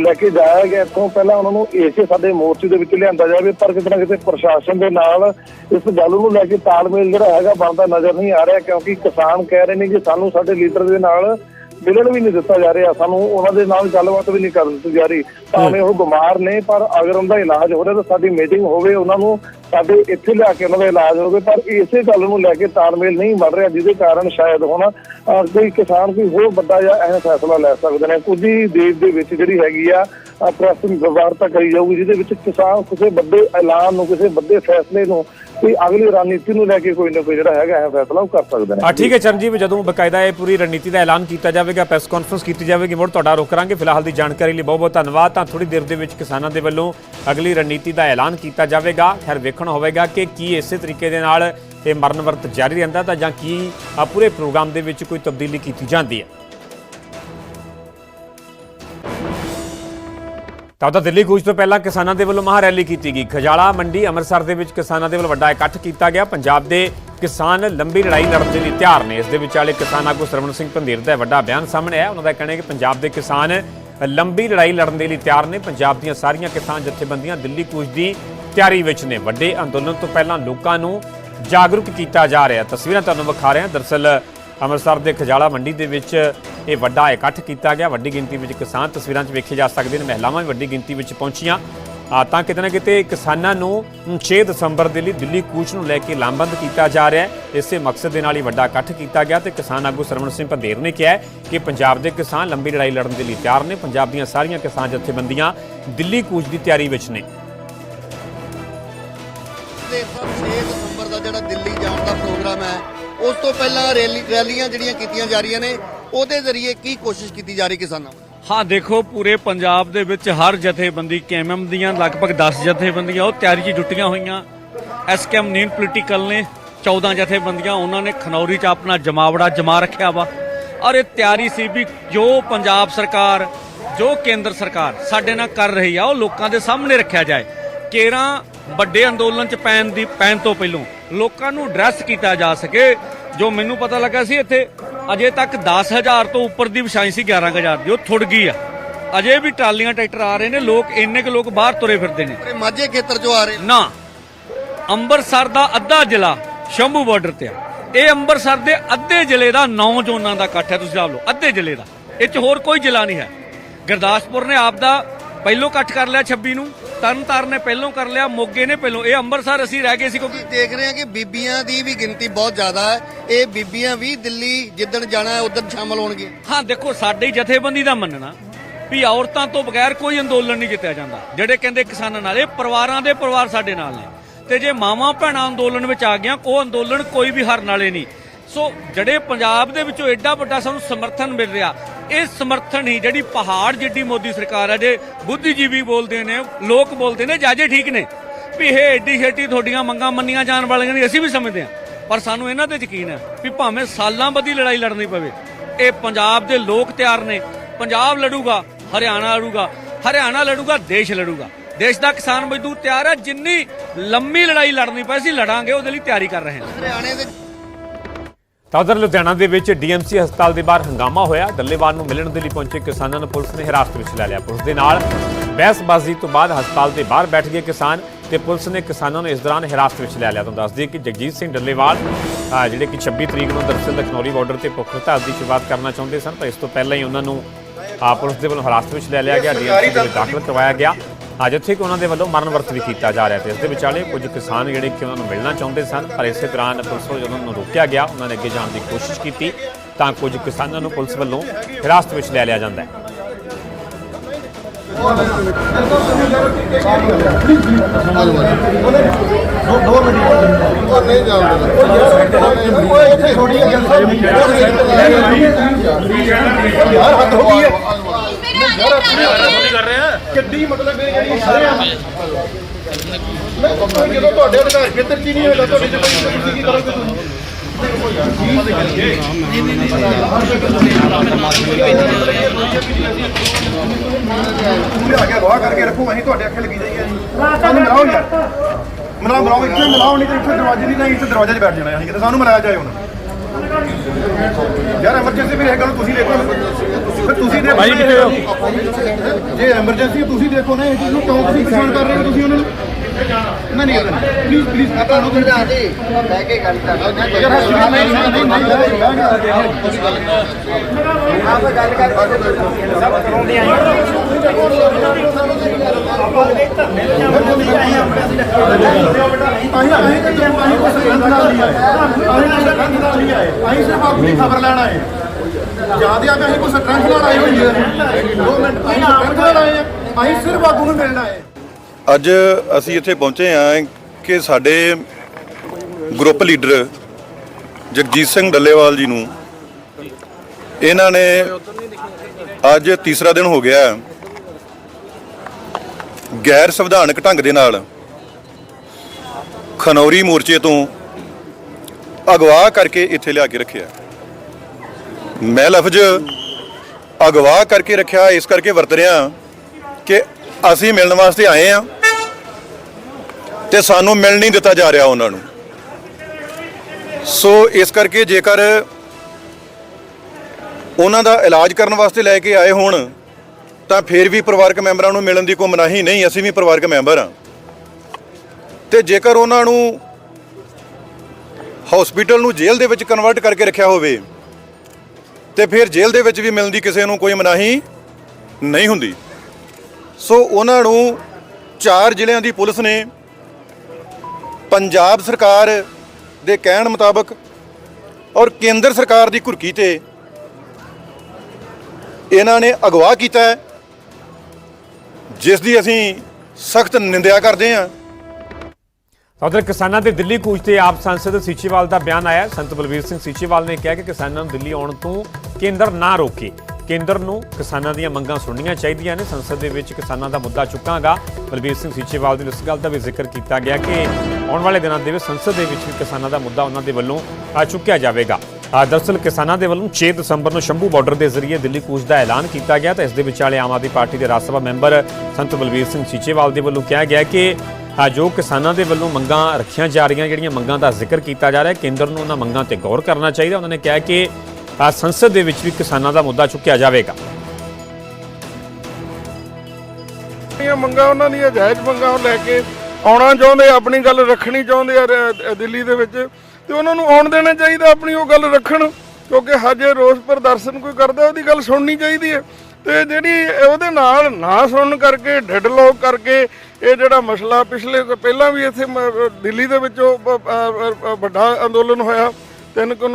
ਲੈ ਕੇ ਜਾਇਆ ਗਿਆ, ਇੱਥੋਂ ਪਹਿਲਾਂ ਉਹਨਾਂ ਨੂੰ ਇਸੇ ਸਾਡੇ ਮੋਰਚੇ ਦੇ ਵਿੱਚ ਲਿਆਂਦਾ ਜਾਵੇ, ਪਰ ਕਿਤੇ ਨਾ ਕਿਤੇ ਪ੍ਰਸ਼ਾਸਨ ਦੇ ਨਾਲ ਇਸ ਗੱਲ ਨੂੰ ਲੈ ਕੇ ਤਾਲਮੇਲ ਜਿਹੜਾ ਹੈਗਾ ਬਣਦਾ ਨਜ਼ਰ ਨਹੀਂ ਆ ਰਿਹਾ, ਕਿਉਂਕਿ ਕਿਸਾਨ ਕਹਿ ਰਹੇ ਨੇ ਕਿ ਸਾਨੂੰ ਸਾਡੇ ਲੀਡਰ ਦੇ ਨਾਲ ਮਿਲਣ ਵੀ ਨਹੀਂ ਦਿੱਤਾ ਜਾ ਰਿਹਾ। ਸਾਨੂੰ ਉਹਨਾਂ ਦੇ ਨਾਲ ਗੱਲਬਾਤ ਵੀ ਨਹੀਂ ਕਰਨ ਦਿੱਤੀ ਜਾ ਰਹੀ। ਭਾਵੇਂ ਉਹ ਬਿਮਾਰ ਨੇ ਪਰ ਅਗਰ ਉਹਨਾਂ ਦਾ ਇਲਾਜ ਹੋ ਰਿਹਾ ਤਾਂ ਸਾਡੀ ਮੀਟਿੰਗ ਹੋਵੇ ਉਹਨਾਂ ਨੂੰ ਸਾਡੇ ਇੱਥੇ ਲਿਆ ਕੇ ਉਹਨਾਂ ਦਾ ਇਲਾਜ ਹੋਵੇ। ਪਰ ਇਸੇ ਗੱਲ ਨੂੰ ਲੈ ਕੇ ਤਾਲਮੇਲ ਨਹੀਂ ਬਣ ਰਿਹਾ ਜਿਹਦੇ ਕਾਰਨ ਸ਼ਾਇਦ ਹੁਣ ਕੋਈ ਕਿਸਾਨ ਕੋਈ ਹੋਰ ਵੱਡਾ ਜਾਂ ਅਹਿਮ ਫੈਸਲਾ ਲੈ ਸਕਦੇ ਨੇ। ਕੁਝ ਹੀ ਦੇਰ ਦੇ ਵਿੱਚ ਜਿਹੜੀ ਹੈਗੀ ਆ ਅਹ, ਪ੍ਰੈਸ ਵਾਰਤਾ ਕਰੀ ਜਾਊਗੀ ਜਿਹਦੇ ਵਿੱਚ ਕਿਸਾਨ ਕਿਸੇ ਵੱਡੇ ਐਲਾਨ ਨੂੰ ਕਿਸੇ ਵੱਡੇ ਫੈਸਲੇ ਨੂੰ ਕੋਈ ਅਗਲੀ ਰਣਨੀਤੀ ਨੂੰ ਲੈ ਕੇ ਕੋਈ ਨਾ ਕੋਈ ਜਿਹੜਾ ਹੈਗਾ ਅਹਿਮ ਫੈਸਲਾ ਉਹ ਕਰ ਸਕਦੇ ਨੇ। ਆ ਠੀਕ ਹੈ ਚਰਨਜੀਤ ਜਦੋਂ ਬਕਾਇਦਾ ਇਹ ਪੂਰੀ ਰਣਨੀਤੀ ਦਾ ਐਲਾਨ ਕੀਤਾ ਜਾਵੇਗਾ ਪ੍ਰੈਸ ਕਾਨਫਰੰਸ ਕੀਤੀ ਜਾਵੇਗੀ, ਮੁੜ ਤੁਹਾਡਾ ਰੁਕ ਕਰਾਂਗੇ। ਫਿਲਹਾਲ ਦੀ ਜਾਣਕਾਰੀ ਲਈ ਬਹੁਤ ਬਹੁਤ ਧੰਨਵਾਦ। ਤਾਂ ਥੋੜੀ ਦੇਰ ਦੇ ਵਿੱਚ ਕਿਸਾਨਾਂ ਦੇ ਵੱਲੋਂ ਅਗਲੀ ਰਣਨੀਤੀ ਦਾ ਐਲਾਨ ਕੀਤਾ ਜਾਵੇਗਾ। ਖੈਰ, ਵੇਖਣਾ ਹੋਵੇਗਾ ਕਿ ਕੀ ਇਸੇ ਤਰੀਕੇ ਦੇ ਨਾਲ ਇਹ ਮਰਨ ਵਰਤ ਜਾਰੀ ਰਹਿੰਦਾ ਤਾਂ ਜਾਂ ਕੀ ਆ ਪੂਰੇ ਪ੍ਰੋਗਰਾਮ ਦੇ ਵਿੱਚ ਕੋਈ ਤਬਦੀਲੀ ਕੀਤੀ ਜਾਂਦੀ ਹੈ। ਤਾਂ ਉਹਦਾ ਦਿੱਲੀ ਕੂਚ ਤੋਂ ਪਹਿਲਾਂ ਕਿਸਾਨਾਂ ਦੇ ਵੱਲੋਂ ਮਹਾ ਰੈਲੀ ਕੀਤੀ ਗਈ। ਖਜਾਲਾ ਮੰਡੀ ਅੰਮ੍ਰਿਤਸਰ ਦੇ ਵਿੱਚ ਕਿਸਾਨਾਂ ਦੇ ਵੱਲੋਂ ਵੱਡਾ ਇਕੱਠ ਕੀਤਾ ਗਿਆ। ਪੰਜਾਬ ਦੇ ਕਿਸਾਨ ਲੰਬੀ ਲੜਾਈ ਲੜਨ ਦੇ ਲਈ ਤਿਆਰ ਨੇ। ਇਸ ਦੇ ਵਿਚਾਲੇ ਕਿਸਾਨ ਆਗੂ ਸਰਵਣ ਸਿੰਘ ਪੰਧੀਰ ਦਾ ਵੱਡਾ ਬਿਆਨ ਸਾਹਮਣੇ ਆਇਆ। ਉਹਨਾਂ ਦਾ ਕਹਿਣਾ ਹੈ ਕਿ ਪੰਜਾਬ ਦੇ ਕਿਸਾਨ ਲੰਬੀ ਲੜਾਈ ਲੜਨ ਦੇ ਲਈ ਤਿਆਰ ਨੇ। ਪੰਜਾਬ ਦੀਆਂ ਸਾਰੀਆਂ ਕਿਸਾਨ ਜਥੇਬੰਦੀਆਂ ਦਿੱਲੀ ਕੂਚ ਦੀ ਤਿਆਰੀ ਵਿੱਚ ਨੇ। ਵੱਡੇ ਅੰਦੋਲਨ ਤੋਂ ਪਹਿਲਾਂ ਲੋਕਾਂ ਨੂੰ ਜਾਗਰੂਕ ਕੀਤਾ ਜਾ ਰਿਹਾ। ਤਸਵੀਰਾਂ ਤੁਹਾਨੂੰ ਵਿਖਾ ਰਹੇ। ਹਾਂ ਦਰਸਲ ਅੰਮ੍ਰਿਤਸਰ ਦੇ ਖਜਾਲਾ ਮੰਡੀ ਦੇ ਵਿੱਚ ਇਹ ਵੱਡਾ ਇਕੱਠ ਕੀਤਾ ਗਿਆ। ਵੱਡੀ ਗਿਣਤੀ ਵਿੱਚ ਕਿਸਾਨ ਤਸਵੀਰਾਂ 'ਚ ਵੇਖੇ ਜਾ ਸਕਦੇ ਨੇ, ਮਹਿਲਾਵਾਂ ਵੀ ਵੱਡੀ ਗਿਣਤੀ ਵਿੱਚ ਪਹੁੰਚੀਆਂ। ਤਾਂ ਕਿਤੇ ਨਾ ਕਿਤੇ ਕਿਸਾਨਾਂ ਨੂੰ 6 ਦਸੰਬਰ ਦੇ ਲਈ ਦਿੱਲੀ ਕੂਚ ਨੂੰ ਲੈ ਕੇ ਲਾਮਬੰਦ ਕੀਤਾ ਜਾ ਰਿਹਾ ਹੈ। ਇਸੇ ਮਕਸਦ ਦੇ ਨਾਲ ਹੀ ਵੱਡਾ ਇਕੱਠ ਕੀਤਾ ਗਿਆ ਤੇ ਕਿਸਾਨ ਆਗੂ ਸਰਵਣ ਸਿੰਘ ਪੰਧੇਰ ਨੇ ਕਿਹਾ ਕਿ ਪੰਜਾਬ ਦੇ ਕਿਸਾਨ ਲੰਬੀ ਲੜਾਈ ਲੜਨ ਦੇ ਲਈ ਤਿਆਰ ਨੇ। ਪੰਜਾਬ ਦੀਆਂ ਸਾਰੀਆਂ ਕਿਸਾਨ ਜਥੇਬੰਦੀਆਂ ਦਿੱਲੀ ਕੂਚ ਦੀ ਤਿਆਰੀ ਵਿੱਚ ਨੇ। ਉਸ ਤੋਂ ਪਹਿਲਾਂ ਰੈਲੀ ਰੈਲੀਆਂ ਜਿਹੜੀਆਂ ਕੀਤੀਆਂ ਜਾ ਰਹੀਆਂ ਨੇ, ਉਹਦੇ ਜ਼ਰੀਏ ਕੀ ਕੋਸ਼ਿਸ਼ ਕੀਤੀ ਜਾ ਰਹੀ ਕਿਸਾਨਾਂ ਵੱਲੋਂ? ਹਾਂ, ਦੇਖੋ, ਪੂਰੇ ਪੰਜਾਬ ਦੇ ਵਿੱਚ ਹਰ ਜਥੇਬੰਦੀ ਕੇਐਮਐਮ ਦੀਆਂ ਲਗਭਗ 10 ਜਥੇਬੰਦੀਆਂ, ਉਹ ਤਿਆਰੀ 'ਚ ਜੁਟੀਆਂ ਹੋਈਆਂ। ਐਸਕੇਐਮ ਨੀਨ ਪੋਲੀਟੀਕਲ ਨੇ 14 ਜਥੇਬੰਦੀਆਂ, ਉਹਨਾਂ ਨੇ ਖਨੌਰੀ 'ਚ ਆਪਣਾ ਜਮਾਵੜਾ ਜਮਾ ਰੱਖਿਆ ਵਾ। ਔਰ ਇਹ ਤਿਆਰੀ ਸੀ ਵੀ ਜੋ ਪੰਜਾਬ ਸਰਕਾਰ, ਜੋ ਕੇਂਦਰ ਸਰਕਾਰ ਸਾਡੇ ਨਾਲ ਕਰ ਰਹੀ ਆ, ਉਹ ਲੋਕਾਂ ਦੇ ਸਾਹਮਣੇ ਰੱਖਿਆ ਜਾਏ। ਕੇਰਾਂ ਵੱਡੇ ਅੰਦੋਲਨ 'ਚ ਪੈਣ ਦੀ ਪੈਣ ਤੋਂ ਪਹਿਲਾਂ ਲੋਕਾਂ ਨੂੰ ਡਰੈਸ ਕੀਤਾ ਜਾ ਸਕੇ ਜੋ ਮੈਨੂੰ ਪਤਾ ਲੱਗਾ ਸੀ ਇੱਥੇ ਅਜੇ ਤੱਕ 10000 ਤੋਂ ਉੱਪਰ ਦੀ ਵਿਛਾਈ ਸੀ 11000 ਦੀ। ਉਹ ਥੁੜ ਗਈ ਆ। ਅਜੇ ਵੀ ਟਰਾਲੀਆਂ ਟਰੈਕਟਰ ਆ ਰਹੇ ਨੇ ਲੋਕ ਇੰਨੇ ਕੁ ਲੋਕ ਬਾਹਰ ਤੁਰੇ ਫਿਰਦੇ ਨੇ। ਤੇ ਮਾਝੇ ਖੇਤਰ ਚੋਂ ਆ ਰਹੇ ਨੇ। ਨਾ ਅੰਮ੍ਰਿਤਸਰ ਦਾ ਅੱਧਾ ਜ਼ਿਲ੍ਹਾ ਸ਼ੰਭੂ ਬਾਰਡਰ ਤੇ ਆ। ਇਹ ਅੰਮ੍ਰਿਤਸਰ ਦੇ ਅੱਧੇ ਜ਼ਿਲ੍ਹੇ ਦਾ 9 ਜ਼ੋਨਾਂ ਦਾ ਇਕੱਠ ਹੈ ਤੁਸੀਂ ਹਿਸਾਬ ਲਓ ਅੱਧੇ ਜ਼ਿਲ੍ਹੇ ਦਾ। ਇਹ ਚ ਹੋਰ ਕੋਈ ਜ਼ਿਲ੍ਹਾ ਨਹੀਂ ਹੈ। ਗੁਰਦਾਸਪੁਰ ਨੇ ਆਪ ਦਾ ਪਹਿਲੋਂ ਇਕੱਠ ਕਰ ਲਿਆ 26 ਨੂੰ ਤਰਨਤਾਰਨ ਨੇ ਪਹਿਲੋਂ ਕਰ ਲਿਆ ਮੋਗੇ ਨੇ ਪਹਿਲੋਂ। ਇਹ ਅੰਮ੍ਰਿਤਸਰ ਅਸੀਂ ਰਹਿ ਗਏ ਸੀ ਕਿਉਂਕਿ ਦੇਖ ਰਹੇ ਹਾਂ ਕਿ ਬੀਬੀਆਂ ਦੀ ਵੀ ਗਿਣਤੀ ਬਹੁਤ ਜ਼ਿਆਦਾ ਹੈ। ਇਹ ਬੀਬੀਆਂ ਵੀ ਦਿੱਲੀ ਜਿੱਦਣ ਜਾਣਾ ਉਦੋਂ ਸ਼ਾਮਲ ਹੋਣਗੀਆਂ। ਹਾਂ ਦੇਖੋ ਸਾਡੀ ਜਥੇਬੰਦੀ ਦਾ ਮੰਨਣਾ ਵੀ ਔਰਤਾਂ ਤੋਂ ਬਗੈਰ ਕੋਈ ਅੰਦੋਲਨ ਨਹੀਂ ਜਿੱਤਿਆ ਜਾਂਦਾ। ਜਿਹੜੇ ਕਹਿੰਦੇ ਕਿਸਾਨਾਂ ਨਾਲ ਇਹ ਪਰਿਵਾਰਾਂ ਦੇ ਪਰਿਵਾਰ ਸਾਡੇ ਨਾਲ ਨੇ। ਤੇ ਜੇ ਮਾਵਾਂ ਭੈਣਾਂ ਅੰਦੋਲਨ ਵਿੱਚ ਆ ਗਿਆ ਉਹ ਅੰਦੋਲਨ ਕੋਈ ਵੀ ਹਾਰਨ ਵਾਲੇ ਨਹੀਂ। ਸੋ ਜਿਹੜੇ ਪੰਜਾਬ ਦੇ ਵਿੱਚੋਂ ਐਡਾ ਵੱਡਾ ਸਾਨੂੰ ਸਮਰਥਨ ਮਿਲ ਰਿਹਾ ਇਹ ਸਮਰਥਨ ਹੀ ਜਿਹੜੀ ਪਹਾੜ ਜਿੱਡੀ ਮੋਦੀ ਸਰਕਾਰ ਹੈ ਜੇ ਬੁੱਧੀਜੀਵੀ ਬੋਲਦੇ ਨੇ, ਲੋਕ ਬੋਲਦੇ ਨੇ, ਜਾਜੇ ਠੀਕ ਨੇ, ਵੀ ਇਹ ਐਡੀ ਛੇਤੀ ਤੁਹਾਡੀਆਂ ਮੰਗਾਂ ਮੰਨੀਆਂ ਜਾਣ ਵਾਲੀਆਂ ਨਹੀਂ ਅਸੀਂ ਵੀ ਸਮਝਦੇ ਹਾਂ। ਪਰ ਸਾਨੂੰ ਇਹਨਾਂ ਤੇ ਯਕੀਨ ਹੈ ਵੀ ਭਾਵੇਂ ਸਾਲਾਂ ਬੱਧੀ ਲੜਾਈ ਲੜਨੀ ਪਵੇ, ਇਹ ਪੰਜਾਬ ਦੇ ਲੋਕ ਤਿਆਰ ਨੇ, ਪੰਜਾਬ ਲੜੂਗਾ, ਹਰਿਆਣਾ ਲੜੂਗਾ ਹਰਿਆਣਾ ਲੜੂਗਾ, ਦੇਸ਼ ਲੜੂਗਾ। ਦੇਸ਼ ਦਾ ਕਿਸਾਨ ਮਜ਼ਦੂਰ ਤਿਆਰ ਹੈ, ਜਿੰਨੀ ਲੰਮੀ ਲੜਾਈ ਲੜਨੀ ਪਏ, ਅਸੀਂ ਲੜਾਂਗੇ, ਉਹਦੇ ਲਈ ਤਿਆਰੀ ਕਰ ਰਹੇ ਹਾਂ। ਹਰਿਆਣੇ ਦੇ ਤਾਂ ਉਧਰ ਲੁਧਿਆਣਾ ਦੇ ਵਿੱਚ ਡੀਐਮਸੀ ਹਸਪਤਾਲ ਦੇ ਬਾਹਰ ਹੰਗਾਮਾ ਹੋਇਆ। ਡੱਲੇਵਾਲ ਨੂੰ ਮਿਲਣ ਦੇ ਲਈ ਪਹੁੰਚੇ ਕਿਸਾਨਾਂ ਨੂੰ ਪੁਲਿਸ ਨੇ ਹਿਰਾਸਤ ਵਿੱਚ ਲੈ ਲਿਆ। ਪੁਲਿਸ ਦੇ ਨਾਲ ਬਹਿਸਬਾਜ਼ੀ ਤੋਂ ਬਾਅਦ ਹਸਪਤਾਲ ਦੇ ਬਾਹਰ ਬੈਠ ਗਏ ਕਿਸਾਨ ਤੇ ਪੁਲਿਸ ਨੇ ਕਿਸਾਨਾਂ ਨੂੰ ਇਸ ਦੌਰਾਨ ਹਿਰਾਸਤ ਵਿੱਚ ਲੈ ਲਿਆ। ਤੁਹਾਨੂੰ ਦੱਸ ਦਈਏ ਕਿ ਜਗਜੀਤ ਸਿੰਘ ਡੱਲੇਵਾਲ ਜਿਹੜੇ ਕਿ 26 ਤਰੀਕ ਨੂੰ ਦਰਅਸਲ ਲਖਨੌਰੀ ਬਾਰਡਰ ਤੇ ਭੁੱਖ ਹੜਤਾਲ ਦੀ ਸ਼ੁਰੂਆਤ ਕਰਨਾ ਚਾਹੁੰਦੇ ਸਨ, ਤਾਂ ਇਸ ਤੋਂ ਪਹਿਲਾਂ ਹੀ ਉਹਨਾਂ ਨੂੰ ਪੁਲਿਸ ਦੇ ਵੱਲੋਂ ਹਿਰਾਸਤ ਵਿੱਚ ਲੈ ਲਿਆ ਗਿਆ। ਡੀਐਮਸੀ ਦੇ ਵਿੱਚ ਦਾਖਲ ਕਰਵਾਇਆ ਗਿਆ। ਅੱਜ ਉੱਥੇ ਕਿ ਉਹਨਾਂ ਦੇ ਵੱਲੋਂ ਮਰਨ ਵਰਤ ਵੀ ਕੀਤਾ ਜਾ ਰਿਹਾ ਤੇ ਇਸ ਦੇ ਵਿਚਾਲੇ ਕੁਝ ਕਿਸਾਨ ਜਿਹੜੇ ਕਿ ਉਹਨਾਂ ਨੂੰ ਮਿਲਣਾ ਚਾਹੁੰਦੇ ਸਨ, ਪਰ ਇਸੇ ਦੌਰਾਨ ਪੁਲਿਸ ਵੱਲੋਂ ਉਹਨਾਂ ਨੂੰ ਰੋਕਿਆ ਗਿਆ, ਉਹਨਾਂ ਨੇ ਅੱਗੇ ਜਾਣ ਦੀ ਕੋਸ਼ਿਸ਼ ਕੀਤੀ, ਤਾਂ ਕੁਝ ਕਿਸਾਨਾਂ ਨੂੰ ਪੁਲਿਸ ਵੱਲੋਂ ਹਿਰਾਸਤ ਵਿੱਚ ਲੈ ਲਿਆ ਜਾਂਦਾ ਹੈ। ਯਾਰ ਹੱਦ ਹੋ ਗਈ ਹੈ। ਯਾਰ ਆਪਣੇ ਕਰ ਰਹੇ ਆ। ਕਿੱਡੀ ਮਤਲਬ ਇਹ ਜਿਹੜੀ ਸਾਰੇ ਮੈਂ ਜਦੋਂ ਤੁਹਾਡੇ ਅਧਿਕਾਰ ਖੇਤਰ ਚ ਨਹੀਂ ਹੋਏਗਾ ਤੁਹਾਡੀ ਜ਼ਮੀਨ ਤੇ ਤੁਸੀਂ ਕੀ ਕਰੋਗੇ ਤੁਸੀਂ? ਤੁਸੀਂ ਆ ਕੇ ਵਾਹ ਕਰਕੇ ਰੱਖੋ, ਅਸੀਂ ਤੁਹਾਡੇ ਅੱਖੇ ਲੱਗੀ ਜਾਈਏ। ਜੀ ਸਾਨੂੰ ਮਿਲਾਓ ਯਾਰ। ਮਿਲਾਓ ਮਿਲਾਓ, ਇੱਥੇ ਮਿਲਾਓ, ਨਹੀਂ ਤੇ ਇੱਥੇ ਦਰਵਾਜ਼ੇ ਨਹੀਂ ਇੱਥੇ ਦਰਵਾਜ਼ੇ 'ਚ ਬੈਠ ਜਾਣਾ ਅਸੀਂ ਕਿਤੇ। ਸਾਨੂੰ ਮਿਲਾਇਆ ਜਾਏ ਹੁਣ। ਯਾਰ ਐਮਰਜੈਂਸੀ ਵੀ ਇਹ ਗੱਲ ਤੁਸੀਂ ਦੇਖੋ। ਫਿਰ ਤੁਸੀਂ ਦੇਖੋ ਭਾਈ ਜੇ ਐਮਰਜੈਂਸੀ ਤੁਸੀਂ ਦੇਖੋ ਨਾ ਇਹ ਚੀਜ਼ ਨੂੰ ਕਿਉਂ ਤੁਸੀਂ ਪਛਾਣ ਕਰ ਰਹੇ ਹੋ ਤੁਸੀਂ ਉਹਨਾਂ ਨੂੰ ਨਹੀਂ ਨਹੀਂ ਪਲੀਜ਼ ਪਲੀਜ਼ ਆਪਾਂ ਨੂੰ ਸਮਝਾ ਦੇ ਬਹਿ ਕੇ ਗੱਲ ਕਰ ਯਾਰ ਹਸਪੀਟਲ ਨਹੀਂ ਨਹੀਂ ਨਹੀਂ ਆਪ ਗੱਲ ਕਰ ਸਭ ਕਰਾਉਂਦੇ ਅਸੀਂ ਅਸੀਂ ਤੇ ਜੋ ਅਸੀਂ ਕੋਈ ਸਰਪੰਚ ਨਾਲ ਨਹੀਂ ਆਏ ਅਸੀਂ ਸਰਪੰਚ ਨਾਲ ਨਹੀਂ ਆਏ ਅਸੀਂ ਸਿਰਫ ਆਪਣੀ ਖਬਰ ਲੈਣ ਆਏ ਜ਼ਿਆਦਾ ਆ ਕਿ ਅਸੀਂ ਕੋਈ ਸਰਪੰਚ ਨਾਲ ਆਏ ਹੋਈਏ ਦੋ ਮਿੰਟ ਅਸੀਂ ਸਰਪੰਚ ਨਾਲ ਆਏ ਹਾਂ ਅਸੀਂ ਸਿਰਫ ਆਗੂ ਨੂੰ ਮਿਲਣ ਆਏ। ਅੱਜ ਅਸੀਂ ਇੱਥੇ ਪਹੁੰਚੇ ਹਾਂ ਕਿ ਸਾਡੇ ਗਰੁੱਪ ਲੀਡਰ ਜਗਜੀਤ ਸਿੰਘ ਡੱਲੇਵਾਲ ਜੀ ਨੂੰ। ਇਹਨਾਂ ਨੇ ਅੱਜ ਤੀਸਰਾ ਦਿਨ ਹੋ ਗਿਆ। ਹੈ, ਗੈਰ ਸੰਵਿਧਾਨਕ ਢੰਗ ਦੇ ਨਾਲ ਖਨੌਰੀ ਮੋਰਚੇ ਤੋਂ ਅਗਵਾ ਕਰਕੇ ਇੱਥੇ ਲਿਆ ਕੇ ਰੱਖਿਆ। ਮੈਂ ਲਫ਼ਜ਼ ਅਗਵਾ ਕਰਕੇ ਰੱਖਿਆ, ਇਸ ਕਰਕੇ ਵਰਤ ਰਿਹਾ ਕਿ ਅਸੀਂ ਮਿਲਣ ਵਾਸਤੇ ਆਏ ਆ ਤੇ ਸਾਨੂੰ ਮਿਲ ਨਹੀਂ ਦਿੱਤਾ ਜਾ ਰਿਹਾ ਉਹਨਾਂ ਨੂੰ। ਸੋ ਇਸ ਕਰਕੇ ਜੇਕਰ ਉਹਨਾਂ ਦਾ ਇਲਾਜ ਕਰਨ ਵਾਸਤੇ ਲੈ ਕੇ ਆਏ ਹੋਣ, ਤਾਂ ਫਿਰ ਵੀ ਪਰਿਵਾਰਕ ਮੈਂਬਰਾਂ ਨੂੰ ਮਿਲਣ ਦੀ ਕੋਈ ਮਨਾਹੀ ਨਹੀਂ, ਅਸੀਂ ਵੀ ਪਰਿਵਾਰਕ ਮੈਂਬਰ ਆ ਤੇ ਜੇਕਰ ਉਹਨਾਂ ਨੂੰ ਹਸਪੀਟਲ ਨੂੰ ਜੇਲ੍ਹ ਦੇ ਵਿੱਚ ਕਨਵਰਟ ਕਰਕੇ ਰੱਖਿਆ ਹੋਵੇ ਤੇ ਫਿਰ ਜੇਲ੍ਹ ਦੇ ਵਿੱਚ ਵੀ ਮਿਲਣ ਦੀ ਕਿਸੇ ਨੂੰ ਕੋਈ ਮਨਾਹੀ ਨਹੀਂ ਹੁੰਦੀ। ਸੋ ਉਹਨਾਂ ਨੂੰ ਚਾਰ ਜ਼ਿਲ੍ਹਿਆਂ ਦੀ ਪੁਲਿਸ ਨੇ ਪੰਜਾਬ ਸਰਕਾਰ ਦੇ ਕਹਿਣ ਮੁਤਾਬਕ ਔਰ ਕੇਂਦਰ ਸਰਕਾਰ ਦੀ ਘੁਰਕੀ ਤੇ ਇਹਨਾਂ ਨੇ ਅਗਵਾ ਕੀਤਾ ਜਿਸ ਦੀ ਅਸੀਂ ਸਖਤ ਨਿੰਦਿਆ ਕਰਦੇ ਹਾਂ। ਤਾਂ ਉਧਰ ਕਿਸਾਨਾਂ ਦੇ ਦਿੱਲੀ ਕੂਚ ਤੇ ਆਪ ਸੰਸਦ ਸੀਚੇਵਾਲ ਦਾ ਬਿਆਨ ਆਇਆ। ਸੰਤ ਬਲਵੀਰ ਸਿੰਘ ਸੀਚੇਵਾਲ ਨੇ ਕਿਹਾ ਕਿ ਕਿਸਾਨਾਂ ਨੂੰ ਦਿੱਲੀ ਆਉਣ ਤੋਂ ਕੇਂਦਰ ਨਾ ਰੋਕੇ। ਕੇਂਦਰ ਨੂੰ ਕਿਸਾਨਾਂ ਦੀਆਂ ਮੰਗਾਂ ਸੁਣਨੀਆਂ ਚਾਹੀਦੀਆਂ ਨੇ। ਸੰਸਦ ਦੇ ਵਿੱਚ ਕਿਸਾਨਾਂ ਦਾ ਮੁੱਦਾ ਚੁੱਕਾਂਗਾ। ਬਲਬੀਰ ਸਿੰਘ ਸੀਚੇਵਾਲ ਦੀ ਇਸ ਗੱਲ ਦਾ ਵੀ ਜ਼ਿਕਰ ਕੀਤਾ ਗਿਆ ਕਿ ਆਉਣ ਵਾਲੇ ਦਿਨਾਂ ਦੇ ਵਿੱਚ ਸੰਸਦ ਦੇ ਵਿੱਚ ਵੀ ਕਿਸਾਨਾਂ ਦਾ ਮੁੱਦਾ ਉਹਨਾਂ ਦੇ ਵੱਲੋਂ ਚੁੱਕਿਆ ਜਾਵੇਗਾ। ਆ ਦਰਅਸਲ ਕਿਸਾਨਾਂ ਦੇ ਵੱਲੋਂ 6 ਦਸੰਬਰ ਨੂੰ ਸ਼ੰਭੂ ਬਾਰਡਰ ਦੇ ਜ਼ਰੀਏ ਦਿੱਲੀ ਕੂਚ ਦਾ ਐਲਾਨ ਕੀਤਾ ਗਿਆ। ਤਾਂ ਇਸ ਦੇ ਵਿਚਾਲੇ ਆਮ ਆਦਮੀ ਪਾਰਟੀ ਦੇ ਰਾਜ ਸਭਾ ਮੈਂਬਰ ਸੰਤ ਬਲਬੀਰ ਸਿੰਘ ਸੀਚੇਵਾਲ ਦੇ ਵੱਲੋਂ ਕਿਹਾ ਗਿਆ ਕਿ ਜੋ ਕਿਸਾਨਾਂ ਦੇ ਵੱਲੋਂ ਮੰਗਾਂ ਰੱਖੀਆਂ ਜਾ ਰਹੀਆਂ, ਜਿਹੜੀਆਂ ਮੰਗਾਂ ਦਾ ਜ਼ਿਕਰ ਕੀਤਾ ਜਾ ਰਿਹਾ ਹੈ ਕੇਂਦਰ ਨੂੰ ਉਹਨਾਂ ਮੰਗਾਂ ਤੇ ਗੌਰ ਕਰਨਾ ਚਾਹੀਦਾ। ਉਹਨਾਂ ਨੇ ਕਿਹਾ ਕਿ ਸੰਸਦ ਦੇ ਵਿੱਚ ਵੀ ਕਿਸਾਨਾਂ ਦਾ ਮੁੱਦਾ ਚੁੱਕਿਆ ਜਾਵੇਗਾ। ਇਹ ਮੰਗਾਂ ਉਹਨਾਂ ਦੀਆਂ, ਜਾਇਜ਼ ਮੰਗਾਂ ਉਹ ਲੈ ਕੇ ਆਉਣਾ ਚਾਹੁੰਦੇ ਆਪਣੀ ਗੱਲ ਰੱਖਣੀ ਚਾਹੁੰਦੇ ਆ ਦਿੱਲੀ ਦੇ ਵਿੱਚ। ਤੇ ਉਹਨਾਂ ਨੂੰ ਆਉਣ ਦੇਣਾ ਚਾਹੀਦਾ, ਆਪਣੀ ਉਹ ਗੱਲ ਰੱਖਣ, ਕਿਉਂਕਿ ਹਜੇ ਰੋਸ ਪ੍ਰਦਰਸ਼ਨ ਕੋਈ ਕਰਦਾ, ਉਹਦੀ ਗੱਲ ਸੁਣਨੀ ਚਾਹੀਦੀ ਹੈ। ਤੇ ਜਿਹੜੀ ਉਹਦੇ ਨਾਲ ਨਾ ਸੁਣਨ ਕਰਕੇ, ਡਿਡਲੋਕ ਕਰਕੇ ਇਹ ਜਿਹੜਾ ਮਸਲਾ ਪਿਛਲੇ ਪਹਿਲਾਂ ਵੀ ਇੱਥੇ ਮ- ਦਿੱਲੀ ਦੇ ਵਿੱਚ ਵੱਡਾ ਅੰਦੋਲਨ ਹੋਇਆ। ਤਿੰਨ ਕੁ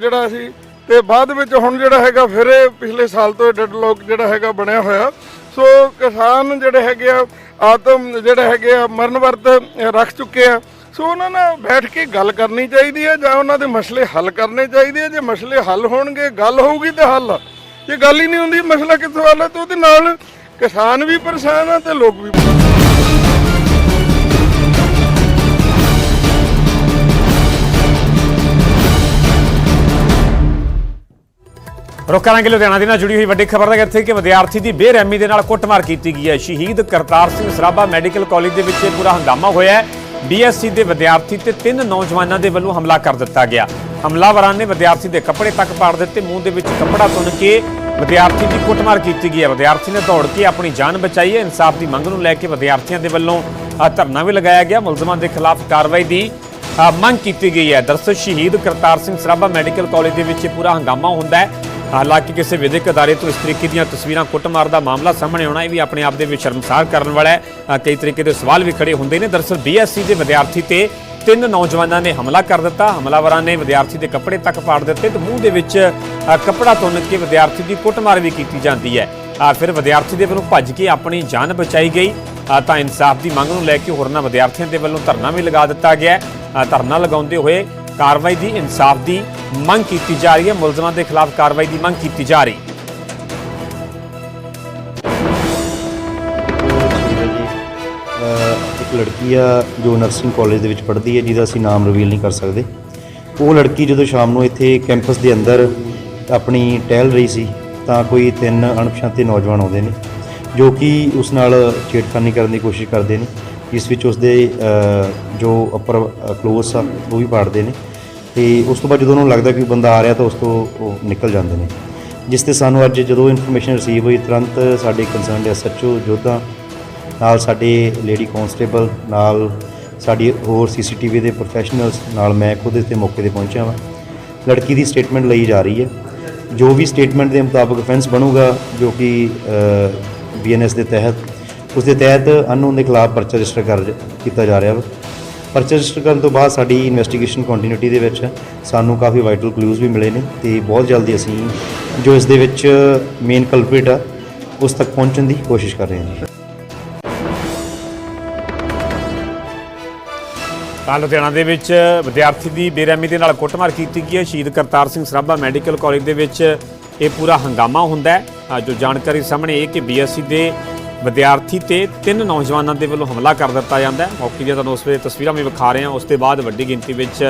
ਜਿਹੜਾ ਅਸੀਂ ਤੇ ਬਾਅਦ ਵਿੱਚ ਹੁਣ ਜਿਹੜਾ ਹੈਗਾ ਫਿਰ ਇਹ ਪਿਛਲੇ ਸਾਲ ਤੋਂ ਡੈਡਲੌਕ ਜਿਹੜਾ ਹੈਗਾ ਬਣਿਆ ਹੋਇਆ। ਸੋ ਕਿਸਾਨ ਜਿਹੜੇ ਹੈਗੇ ਆ, ਆਤਮ ਜਿਹੜੇ ਹੈਗੇ ਆ, ਮਰਨ ਵਰਤ ਰੱਖ ਚੁੱਕੇ ਆ। ਸੋ ਉਹਨਾਂ ਨਾਲ ਬੈਠ ਕੇ ਗੱਲ ਕਰਨੀ ਚਾਹੀਦੀ ਹੈ ਜਾਂ ਉਹਨਾਂ ਦੇ ਮਸਲੇ ਹੱਲ ਕਰਨੇ ਚਾਹੀਦੇ ਆ। ਜੇ ਮਸਲੇ ਹੱਲ ਹੋਣਗੇ, ਗੱਲ ਹੋਊਗੀ ਤੇ ਹੱਲ। ਜੇ ਗੱਲ ਹੀ ਨਹੀਂ ਹੁੰਦੀ, ਮਸਲਾ ਕਿੱਥੋਂ ਹੱਲ ਹੈ ਤੇ ਉਹਦੇ ਨਾਲ ਕਿਸਾਨ ਵੀ ਪਰੇਸ਼ਾਨ ਆ ਤੇ ਲੋਕ ਵੀ ਰੁਕ ਕਰਾਂਗੇ ਲੁਧਿਆਣਾ ਦੇ ਨਾਲ ਜੁੜੀ ਹੋਈ ਵੱਡੀ ਖਬਰ ਦਾ ਇੱਥੇ ਕਿ ਵਿਦਿਆਰਥੀ ਦੀ ਬੇਰਹਿਮੀ ਦੇ ਨਾਲ ਕੁੱਟਮਾਰ ਕੀਤੀ ਗਈ ਹੈ। ਸ਼ਹੀਦ ਕਰਤਾਰ ਸਿੰਘ ਸਰਾਭਾ ਮੈਡੀਕਲ ਕਾਲਜ ਦੇ ਵਿੱਚ ਇਹ ਪੂਰਾ ਹੰਗਾਮਾ ਹੋਇਆ ਹੈ। ਬੀਐਸਸੀ ਦੇ ਵਿਦਿਆਰਥੀ ਤੇ ਤਿੰਨ ਨੌਜਵਾਨਾਂ ਦੇ ਵੱਲੋਂ ਹਮਲਾ ਕਰ ਦਿੱਤਾ ਗਿਆ। ਹਮਲਾਵਰਾਂ ਨੇ ਵਿਦਿਆਰਥੀ ਦੇ ਕੱਪੜੇ ਤੱਕ ਪਾੜ ਦਿੱਤੇ, ਮੂੰਹ ਦੇ ਵਿੱਚ ਕੱਪੜਾ ਤੁੰਨ ਕੇ ਵਿਦਿਆਰਥੀ ਦੀ ਕੁੱਟਮਾਰ ਕੀਤੀ ਗਈ ਹੈ। ਵਿਦਿਆਰਥੀ ਨੇ ਦੌੜ ਕੇ ਆਪਣੀ ਜਾਨ ਬਚਾਈ ਹੈ। ਇਨਸਾਫ ਦੀ ਮੰਗ ਨੂੰ ਲੈ ਕੇ ਵਿਦਿਆਰਥੀਆਂ ਦੇ ਵੱਲੋਂ ਧਰਨਾ ਵੀ ਲਗਾਇਆ ਗਿਆ। ਮੁਲਜ਼ਮਾਂ ਦੇ ਖਿਲਾਫ ਕਾਰਵਾਈ ਦੀ ਮੰਗ ਕੀਤੀ ਗਈ ਹੈ। ਦਰਅਸਲ ਸ਼ਹੀਦ ਕਰਤਾਰ ਸਿੰਘ ਸਰਾਭਾ ਮੈਡੀਕਲ ਕਾਲਜ ਦੇ ਵਿੱਚ ਇਹ ਪੂਰਾ ਹੰਗਾਮਾ ਹੁੰਦਾ ਹੈ। ਹਾਲਾਂਕਿ ਕਿਸੇ ਵਿਦਿਅਕ ਅਦਾਰੇ ਤੋਂ ਇਸ ਤਰੀਕੇ ਦੀਆਂ ਤਸਵੀਰਾਂ ਕੁੱਟਮਾਰ ਦਾ ਮਾਮਲਾ ਸਾਹਮਣੇ ਆਉਣਾ, ਇਹ ਵੀ ਆਪਣੇ ਆਪ ਦੇ ਵਿੱਚ ਸ਼ਰਮਸਾਰ ਕਰਨ ਵਾਲਾ ਹੈ। ਕਈ ਤਰੀਕੇ ਦੇ ਸਵਾਲ ਵੀ ਖੜੇ ਹੁੰਦੇ ਨੇ। ਦਰਅਸਲ ਬੀਐਸਸੀ ਦੇ ਵਿਦਿਆਰਥੀ ਤੇ ਤਿੰਨ ਨੌਜਵਾਨਾਂ ਨੇ ਹਮਲਾ ਕਰ ਦਿੱਤਾ। ਹਮਲਾਵਰਾਂ ਨੇ ਵਿਦਿਆਰਥੀ ਦੇ ਕੱਪੜੇ ਤੱਕ ਪਾੜ ਦਿੱਤੇ ਤੇ ਮੂੰਹ ਦੇ ਵਿੱਚ ਕੱਪੜਾ ਤੁੰਨ ਕੇ ਵਿਦਿਆਰਥੀ ਦੀ ਕੁੱਟਮਾਰ ਵੀ ਕੀਤੀ ਜਾਂਦੀ ਹੈ। ਫਿਰ ਵਿਦਿਆਰਥੀ ਦੇ ਵੱਲੋਂ ਭੱਜ ਕੇ ਆਪਣੀ ਜਾਨ ਬਚਾਈ ਗਈ। ਤਾਂ ਇਨਸਾਫ ਦੀ ਮੰਗ ਨੂੰ ਲੈ ਕੇ ਹੋਰਨਾਂ ਵਿਦਿਆਰਥੀਆਂ ਦੇ ਵੱਲੋਂ ਧਰਨਾ ਵੀ ਲਗਾ ਦਿੱਤਾ ਗਿਆ। ਧਰਨਾ ਲਗਾਉਂਦੇ ਹੋਏ ਕਾਰਵਾਈ ਦੀ ਇਨਸਾਫ ਦੀ ਮੰਗ ਕੀਤੀ ਜਾ ਰਹੀ ਹੈ। ਮੁਲਜ਼ਮਾਂ ਦੇ ਖਿਲਾਫ ਕਾਰਵਾਈ ਦੀ ਮੰਗ ਕੀਤੀ ਜਾ ਰਹੀ। ਅਹ ਇੱਕ ਲੜਕੀ ਆ ਜੋ ਨਰਸਿੰਗ ਕਾਲਜ ਦੇ ਵਿੱਚ ਪੜ੍ਹਦੀ ਹੈ, ਜਿਹਦਾ ਅਸੀਂ ਨਾਮ ਰਿਵੀਲ ਨਹੀਂ ਕਰ ਸਕਦੇ। ਉਹ ਲੜਕੀ ਜਦੋਂ ਸ਼ਾਮ ਨੂੰ ਇੱਥੇ ਕੈਂਪਸ ਦੇ ਅੰਦਰ ਆਪਣੀ ਟਹਿਲ ਰਹੀ ਸੀ, ਤਾਂ ਕੋਈ ਤਿੰਨ ਅਣਪਛਾਤੇ ਨੌਜਵਾਨ ਆਉਂਦੇ ਨੇ, ਜੋ ਕਿ ਉਸ ਨਾਲ ਛੇੜਖਾਨੀ ਕਰਨ ਦੀ ਕੋਸ਼ਿਸ਼ ਕਰਦੇ ਨੇ। ਜਿਸ ਵਿੱਚ ਉਸਦੇ ਅਹ, ਜੋ ਅਪਰ ਕਲੋਸ ਆ ਉਹ ਵੀ ਪਾੜਦੇ ਨੇ। ਤੇ ਉਸ ਤੋਂ ਬਾਅਦ ਜਦੋਂ ਉਹਨੂੰ ਲੱਗਦਾ ਕਿ ਬੰਦਾ ਆ ਰਿਹਾ ਤਾਂ ਉਸ ਤੋਂ ਉਹ ਨਿਕਲ ਜਾਂਦੇ ਨੇ। ਜਿਸ ਤੇ ਸਾਨੂੰ ਅੱਜ ਜਦੋਂ ਇਨਫੋਰਮੇਸ਼ਨ ਰਿਸੀਵ ਹੋਈ ਤੁਰੰਤ ਸਾਡੇ ਕੰਸਰਨਡ ਐਸਐਚਓ ਜੋਧਾ ਨਾਲ ਸਾਡੇ ਲੇਡੀ ਕਨਸਟੇਬਲ ਨਾਲ ਸਾਡੀ ਹੋਰ ਸੀਸੀਟੀਵੀ ਦੇ ਪ੍ਰੋਫੈਸ਼ਨਲਸ ਨਾਲ ਮੈਂ ਖੁਦ ਇੱਥੇ ਮੌਕੇ ਤੇ ਪਹੁੰਚਿਆ ਹਾਂ ਲੜਕੀ ਦੀ ਸਟੇਟਮੈਂਟ ਲਈ ਜਾ ਰਹੀ ਹੈ। ਜੋ ਵੀ ਸਟੇਟਮੈਂਟ ਦੇ ਮੁਤਾਬਕ ਫੈਂਸ ਬਣੂਗਾ ਜੋ ਕਿ ਬੀਐਨਐਸ ਦੇ ਤਹਿਤ ਉਸ ਦੇ ਤਹਿਤ ਅਨਨੋਨ ਦੇ ਖਿਲਾਫ ਪਰਚਾ ਰਜਿਸਟਰ ਕਰ ਕੀਤਾ ਜਾ ਰਿਹਾ ਵਾ। ਪਰਚਾ ਰਜਿਸਟਰ ਕਰਨ ਤੋਂ ਬਾਅਦ ਸਾਡੀ ਇਨਵੈਸਟੀਗੇਸ਼ਨ ਕੰਟੀਨਿਊਟੀ ਦੇ ਵਿੱਚ ਸਾਨੂੰ ਕਾਫੀ ਵਾਈਟਲ ਕਲੂਜ਼ ਵੀ ਮਿਲੇ ਨੇ ਤੇ ਬਹੁਤ ਜਲਦੀ ਅਸੀਂ ਜੋ ਇਸ ਦੇ ਵਿੱਚ ਮੇਨ ਕਲਪ੍ਰਿਟ ਆ, ਉਸ ਤੱਕ ਪਹੁੰਚਣ ਦੀ ਕੋਸ਼ਿਸ਼ ਕਰ ਰਹੇ ਹਾਂ। ਤਾਂ ਲੁਧਿਆਣਾ ਦੇ ਵਿੱਚ ਵਿਦਿਆਰਥੀ ਦੀ ਬੇਰਹਿਮੀ ਦੇ ਨਾਲ ਕੁੱਟਮਾਰ ਕੀਤੀ ਗਈ ਹੈ। ਸ਼ਹੀਦ ਕਰਤਾਰ ਸਿੰਘ ਸਰਾਭਾ ਮੈਡੀਕਲ ਕਾਲਜ ਦੇ ਵਿੱਚ ਇਹ ਪੂਰਾ ਹੰਗਾਮਾ ਹੁੰਦਾ ਹੈ। ਜੋ ਜਾਣਕਾਰੀ ਸਾਹਮਣੇ ਇਹ ਕਿ ਬੀਐਸਸੀ ਦੇ ਵਿਦਿਆਰਥੀ ਤੇ ਤਿੰਨ ਨੌਜਵਾਨਾਂ ਦੇ ਵੱਲੋਂ ਹਮਲਾ ਕਰ ਦਿੱਤਾ ਜਾਂਦਾ ਹੈ। ਮੌਕੇ ਦੀਆਂ ਤੁਹਾਨੂੰ ਉਸ ਵੇਲੇ ਤਸਵੀਰਾਂ ਵੀ ਵਿਖਾ ਰਹੇ ਹਾਂ। ਉਸ ਤੋਂ ਬਾਅਦ ਵੱਡੀ ਗਿਣਤੀ ਵਿੱਚ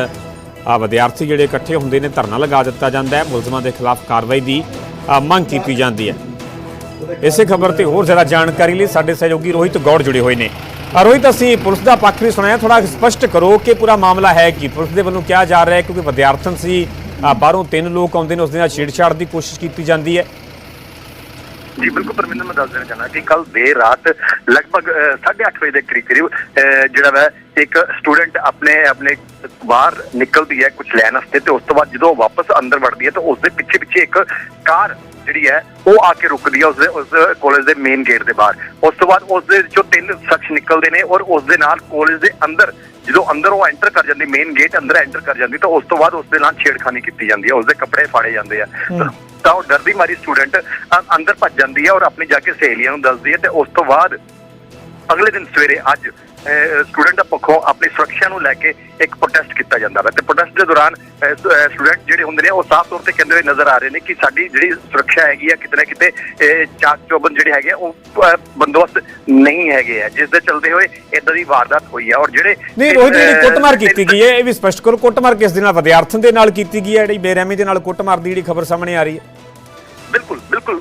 ਵਿਦਿਆਰਥੀ ਜਿਹੜੇ ਇਕੱਠੇ ਹੁੰਦੇ ਨੇ, ਧਰਨਾ ਲਗਾ ਦਿੱਤਾ ਜਾਂਦਾ ਹੈ। ਮੁਲਜ਼ਮਾਂ ਦੇ ਖਿਲਾਫ ਕਾਰਵਾਈ ਦੀ ਮੰਗ ਕੀਤੀ ਜਾਂਦੀ ਹੈ। ਇਸੇ ਖਬਰ ਤੇ ਹੋਰ ਜ਼ਿਆਦਾ ਜਾਣਕਾਰੀ ਲਈ ਸਾਡੇ ਸਹਿਯੋਗੀ ਰੋਹਿਤ ਗੌੜ ਜੁੜੇ ਹੋਏ ਨੇ। ਰੋਹਿਤ, ਅਸੀਂ ਪੁਲਿਸ ਦਾ ਪੱਖ ਵੀ ਸੁਣਿਆ ਥੋੜਾ ਸਪਸ਼ਟ ਕਰੋ ਕਿ ਪੂਰਾ ਮਾਮਲਾ ਹੈ ਕਿ? ਪੁਲਿਸ ਦੇ ਵੱਲੋਂ ਕਿਹਾ ਜਾ ਰਿਹਾ ਹੈ ਕਿਉਂਕਿ ਵਿਦਿਆਰਥਣ ਸੀ ਬਾਹਰੋਂ ਤਿੰਨ ਲੋਕ ਆਉਂਦੇ ਨੇ, ਉਸ ਦੇ ਨਾਲ ਛੇੜਛਾੜ ਦੀ ਕੋਸ਼ਿਸ਼ ਕੀਤੀ ਜਾਂਦੀ ਹੈ। ਜੀ ਬਿਲਕੁਲ ਪਰਮਿੰਦਰ ਮੈਂ ਦੱਸ ਦੇਣਾ ਚਾਹੁੰਦਾ ਕਿ ਕੱਲ ਦੇਰ ਰਾਤ ਲਗਭਗ 8:30 ਵਜੇ ਦੇ ਕਰੀਬ ਕਰੀਬ ਅਹ, ਜਿਹੜਾ ਵਾ ਇੱਕ ਸਟੂਡੈਂਟ ਆਪਣੇ ਆਪਣੇ ਬਾਹਰ ਨਿਕਲਦੀ ਹੈ ਕੁਝ ਲੈਣ ਵਾਸਤੇ ਤੇ ਉਸ ਤੋਂ ਬਾਅਦ ਜਦੋਂ ਉਹ ਵਾਪਸ ਅੰਦਰ ਵੜਦੀ ਹੈ ਤਾਂ ਉਸ ਦੇ ਪਿੱਛੇ ਪਿੱਛੇ ਇੱਕ ਕਾਰ ਜਿਹੜੀ ਹੈ ਉਹ ਆ ਕੇ ਰੁਕਦੀ ਹੈ ਉਸ ਦੇ ਉਸ ਕਾਲਜ ਦੇ ਮੇਨ ਗੇਟ ਦੇ ਬਾਹਰ। ਉਸ ਤੋਂ ਬਾਅਦ ਉਸ ਦੇ ਵਿੱਚੋਂ ਤਿੰਨ ਸ਼ਖਸ ਨਿਕਲਦੇ ਨੇ ਔਰ ਉਸ ਦੇ ਨਾਲ ਕਾਲਜ ਦੇ ਅੰਦਰ ਜਦੋਂ ਅੰਦਰ ਉਹ ਐਂਟਰ ਕਰ ਜਾਂਦੀ ਮੇਨ ਗੇਟ ਅੰਦਰ ਐਂਟਰ ਕਰ ਜਾਂਦੀ ਤਾਂ ਉਸ ਤੋਂ ਬਾਅਦ ਉਸ ਦੇ ਨਾਲ ਛੇੜਖਾਨੀ ਕੀਤੀ ਜਾਂਦੀ ਹੈ ਉਸ ਦੇ ਕੱਪੜੇ ਫਾੜੇ ਜਾਂਦੇ ਆ। ਤਾਂ- ਤਾਂ ਉਹ ਡਰਦੀ ਮਾਰੀ ਸਟੂਡੈਂਟ ਅੰਦਰ ਭੱਜ ਜਾਂਦੀ ਹੈ ਔਰ ਆਪਣੀ ਜਾ ਕੇ ਸਹੇਲੀਆਂ ਨੂੰ ਦੱਸਦੀ ਹੈ ਤੇ ਉਸ ਤੋਂ ਬਾਅਦ ਅਗਲੇ ਦਿਨ ਸਵੇਰੇ ਅੱਜ ਸਟੂਡੈਂਟ ਪੱਖੋਂ ਆਪਣੀ ਸੁਰੱਖਿਆ ਨੂੰ ਲੈ ਕੇ ਇੱਕ ਪ੍ਰੋਟੈਸਟ ਕੀਤਾ ਜਾਂਦਾ ਹੈ ਤੇ ਪ੍ਰੋਟੈਸਟ ਦੇ ਦੌਰਾਨ ਸਟੂਡੈਂਟ ਜਿਹੜੇ ਹੁੰਦੇ ਨੇ ਉਹ ਸਾਫ਼ ਤੌਰ ਤੇ ਕਹਿੰਦੇ ਹੋਏ ਨਜ਼ਰ ਆ ਰਹੇ ਨੇ ਕਿ ਸਾਡੀ ਜਿਹੜੀ ਸੁਰੱਖਿਆ ਹੈਗੀ ਆ ਕਿਤੇ ਨਾ ਕਿਤੇ ਚਾਕ ਚੌਬੰਦ ਜਿਹੜੇ ਹੈਗੇ ਉਹ ਬੰਦੋਬਸਤ ਨਹੀਂ ਹੈਗੇ ਆ। ਜਿਸ ਦੇ ਚਲਦੇ ਹੋਏ ਇਦਾਂ ਦੀ ਵਾਰਦਾਤ ਹੋਈ ਆ। ਔਰ ਜਿਹੜੇ ਨਹੀਂ ਰੋਹਿਤ ਜਿਹੜੀ ਕੁੱਟਮਾਰ ਕੀਤੀ ਗਈ ਹੈ ਇਹ ਵੀ ਸਪਸ਼ਟ ਕਰੋ। ਕੁੱਟਮਾਰ ਕਿਸ ਦੇ ਨਾਲ ਵਿਦਿਆਰਥਣ ਦੇ ਨਾਲ ਕੀਤੀ ਗਈ ਹੈ ਜਿਹੜੀ ਬੇਰਹਿਮੀ ਦੇ ਨਾਲ ਕੁੱਟਮਾਰ ਦੀ ਜਿਹੜੀ ਖਬਰ ਸਾਹਮਣੇ ਆ ਰਹੀ ਹੈ? ਬਿਲਕੁਲ ਬਿਲਕੁਲ।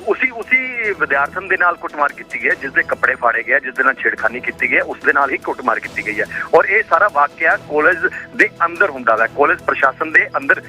ਵਿਦਿਆਰਥਣ ਦੇ ਨਾਲ ਕੁੱਟਮਾਰ ਕੀਤੀ ਗਈ ਹੈ ਜਿਸ ਦੇ ਕੱਪੜੇ ਫਾੜੇ ਗਏ ਜਿਸ ਦੇ ਨਾਲ ਛੇੜਖਾਨੀ ਕੀਤੀ ਗਈ ਹੈ, ਉਸ ਦੇ ਨਾਲ ਹੀ ਕੁੱਟਮਾਰ ਕੀਤੀ ਗਈ ਹੈ। ਔਰ ਇਹ ਸਾਰਾ ਵਾਕਿਆ ਕਾਲਜ ਦੇ ਅੰਦਰ ਹੁੰਦਾ ਵਾ, ਕਾਲਜ ਪ੍ਰਸ਼ਾਸਨ ਦੇ ਅੰਦਰ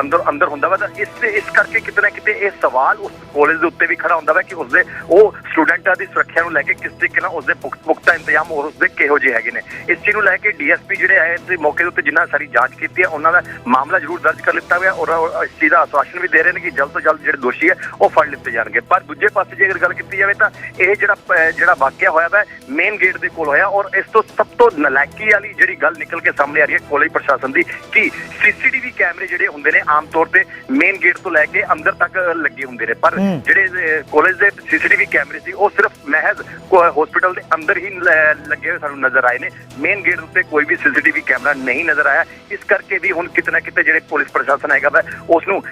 ਅੰਦਰ ਅੰਦਰ ਹੁੰਦਾ ਵਾ। ਤਾਂ ਇਸ ਇਸ ਕਰਕੇ ਕਿਤੇ ਨਾ ਕਿਤੇ ਇਹ ਸਵਾਲ ਉਸ ਕਾਲਜ ਦੇ ਉੱਤੇ ਵੀ ਖੜਾ ਹੁੰਦਾ ਵਾ ਕਿ ਉਸ ਦੇ ਉਹ ਸਟੂਡੈਂਟਾਂ ਦੀ ਸੁਰੱਖਿਆ ਨੂੰ ਲੈ ਕੇ ਕਿਸ ਤਰੀਕੇ ਨਾਲ ਉਸ ਦੇ ਪੁਖਤ, ਪੁਖਤਾ ਇੰਤਜ਼ਾਮ ਉਸ ਦੇ ਕਿਹੋ ਜਿਹੇ ਹੈਗੇ ਨੇ। ਇਸ ਚੀਜ਼ ਨੂੰ ਲੈ ਕੇ ਡੀਐਸਪੀ ਜਿਹੜੇ ਆਏ ਤੇ ਮੌਕੇ ਦੇ ਉੱਤੇ ਜਿੰਨਾ ਸਾਰੀ ਜਾਂਚ ਕੀਤੀ ਹੈ, ਉਹਨਾਂ ਦਾ ਮਾਮਲਾ ਜ਼ਰੂਰ ਦਰਜ ਕਰ ਲਿੱਤਾ ਗਿਆ ਔਰ ਇਸ ਚੀਜ਼ ਦਾ ਆਸ਼ਵਾਸਨ ਵੀ ਦੇ ਰਹੇ ਨੇ ਕਿ ਜਲਦ ਤੋਂ ਜਲਦ ਜਿਹੜੇ ਦੋਸ਼ੀ ਹੈ, ਉਹ ਫੜ ਲਿੱਤੇ ਜਾਣਗੇ। ਪਰ ਦੂਜੇ ਪਾਸੇ ਜੇ ਅਗਰ ਗੱਲ ਕੀਤੀ ਜਾਵੇ ਤਾਂ ਇਹ ਜਿਹੜਾ ਜਿਹੜਾ ਵਾਕਿਆ ਹੋਇਆ ਵਾ ਮੇਨ ਗੇਟ ਦੇ ਕੋਲ ਹੋਇਆ ਔਰ ਇਸ ਤੋਂ ਸਭ ਤੋਂ ਨਲਾਇਕੀ ਵਾਲੀ ਜਿਹੜੀ ਗੱਲ ਨਿਕਲ ਕੇ ਸਾਹਮਣੇ ਆ ਰਹੀ ਹੈ ਕਾਲਜ ਪ੍ਰਸ਼ਾਸਨ ਦੀ ਕਿ ਸੀਸੀਟੀਵੀ ਕੈਮਰੇ ਜਿਹੜੇ ਹੁੰਦੇ ਨੇ ਆਮ ਤੌਰ ਤੇ ਮੇਨ ਗੇਟ ਤੋਂ ਲੈ ਕੇ ਅੰਦਰ ਤੱਕ ਲੱਗੇ ਹੁੰਦੇ ਨੇ। ਪਰ ਜਿਹੜੇ ਕਾਲਜ ਦੇ ਸੀਸੀਟੀਵੀ ਕੈਮਰੇ ਸੀ ਉਹ ਸਿਰਫ ਮਹਿਜ਼ ਹਸਪੀਟਲ ਦੇ ਅੰਦਰ ਹੀ ਲੱਗੇ ਹੋਏ ਸਾਨੂੰ ਨਜ਼ਰ ਆਏ ਨੇ। ਮੇਨ ਗੇਟ ਉੱਤੇ ਕੋਈ ਵੀ ਸੀਸੀਟੀਵੀ ਕੈਮਰਾ ਨਹੀਂ ਨਜ਼ਰ ਆਇਆ। ਇਸ ਕਰਕੇ ਵੀ ਹੁਣ ਕਿਤੇ ਨਾ ਕਿਤੇ ਜਿਹੜੇ ਪੁਲਿਸ ਪ੍ਰਸ਼ਾਸਨ ਹੈਗਾ ਵਾ ਉਸ ਨੂੰ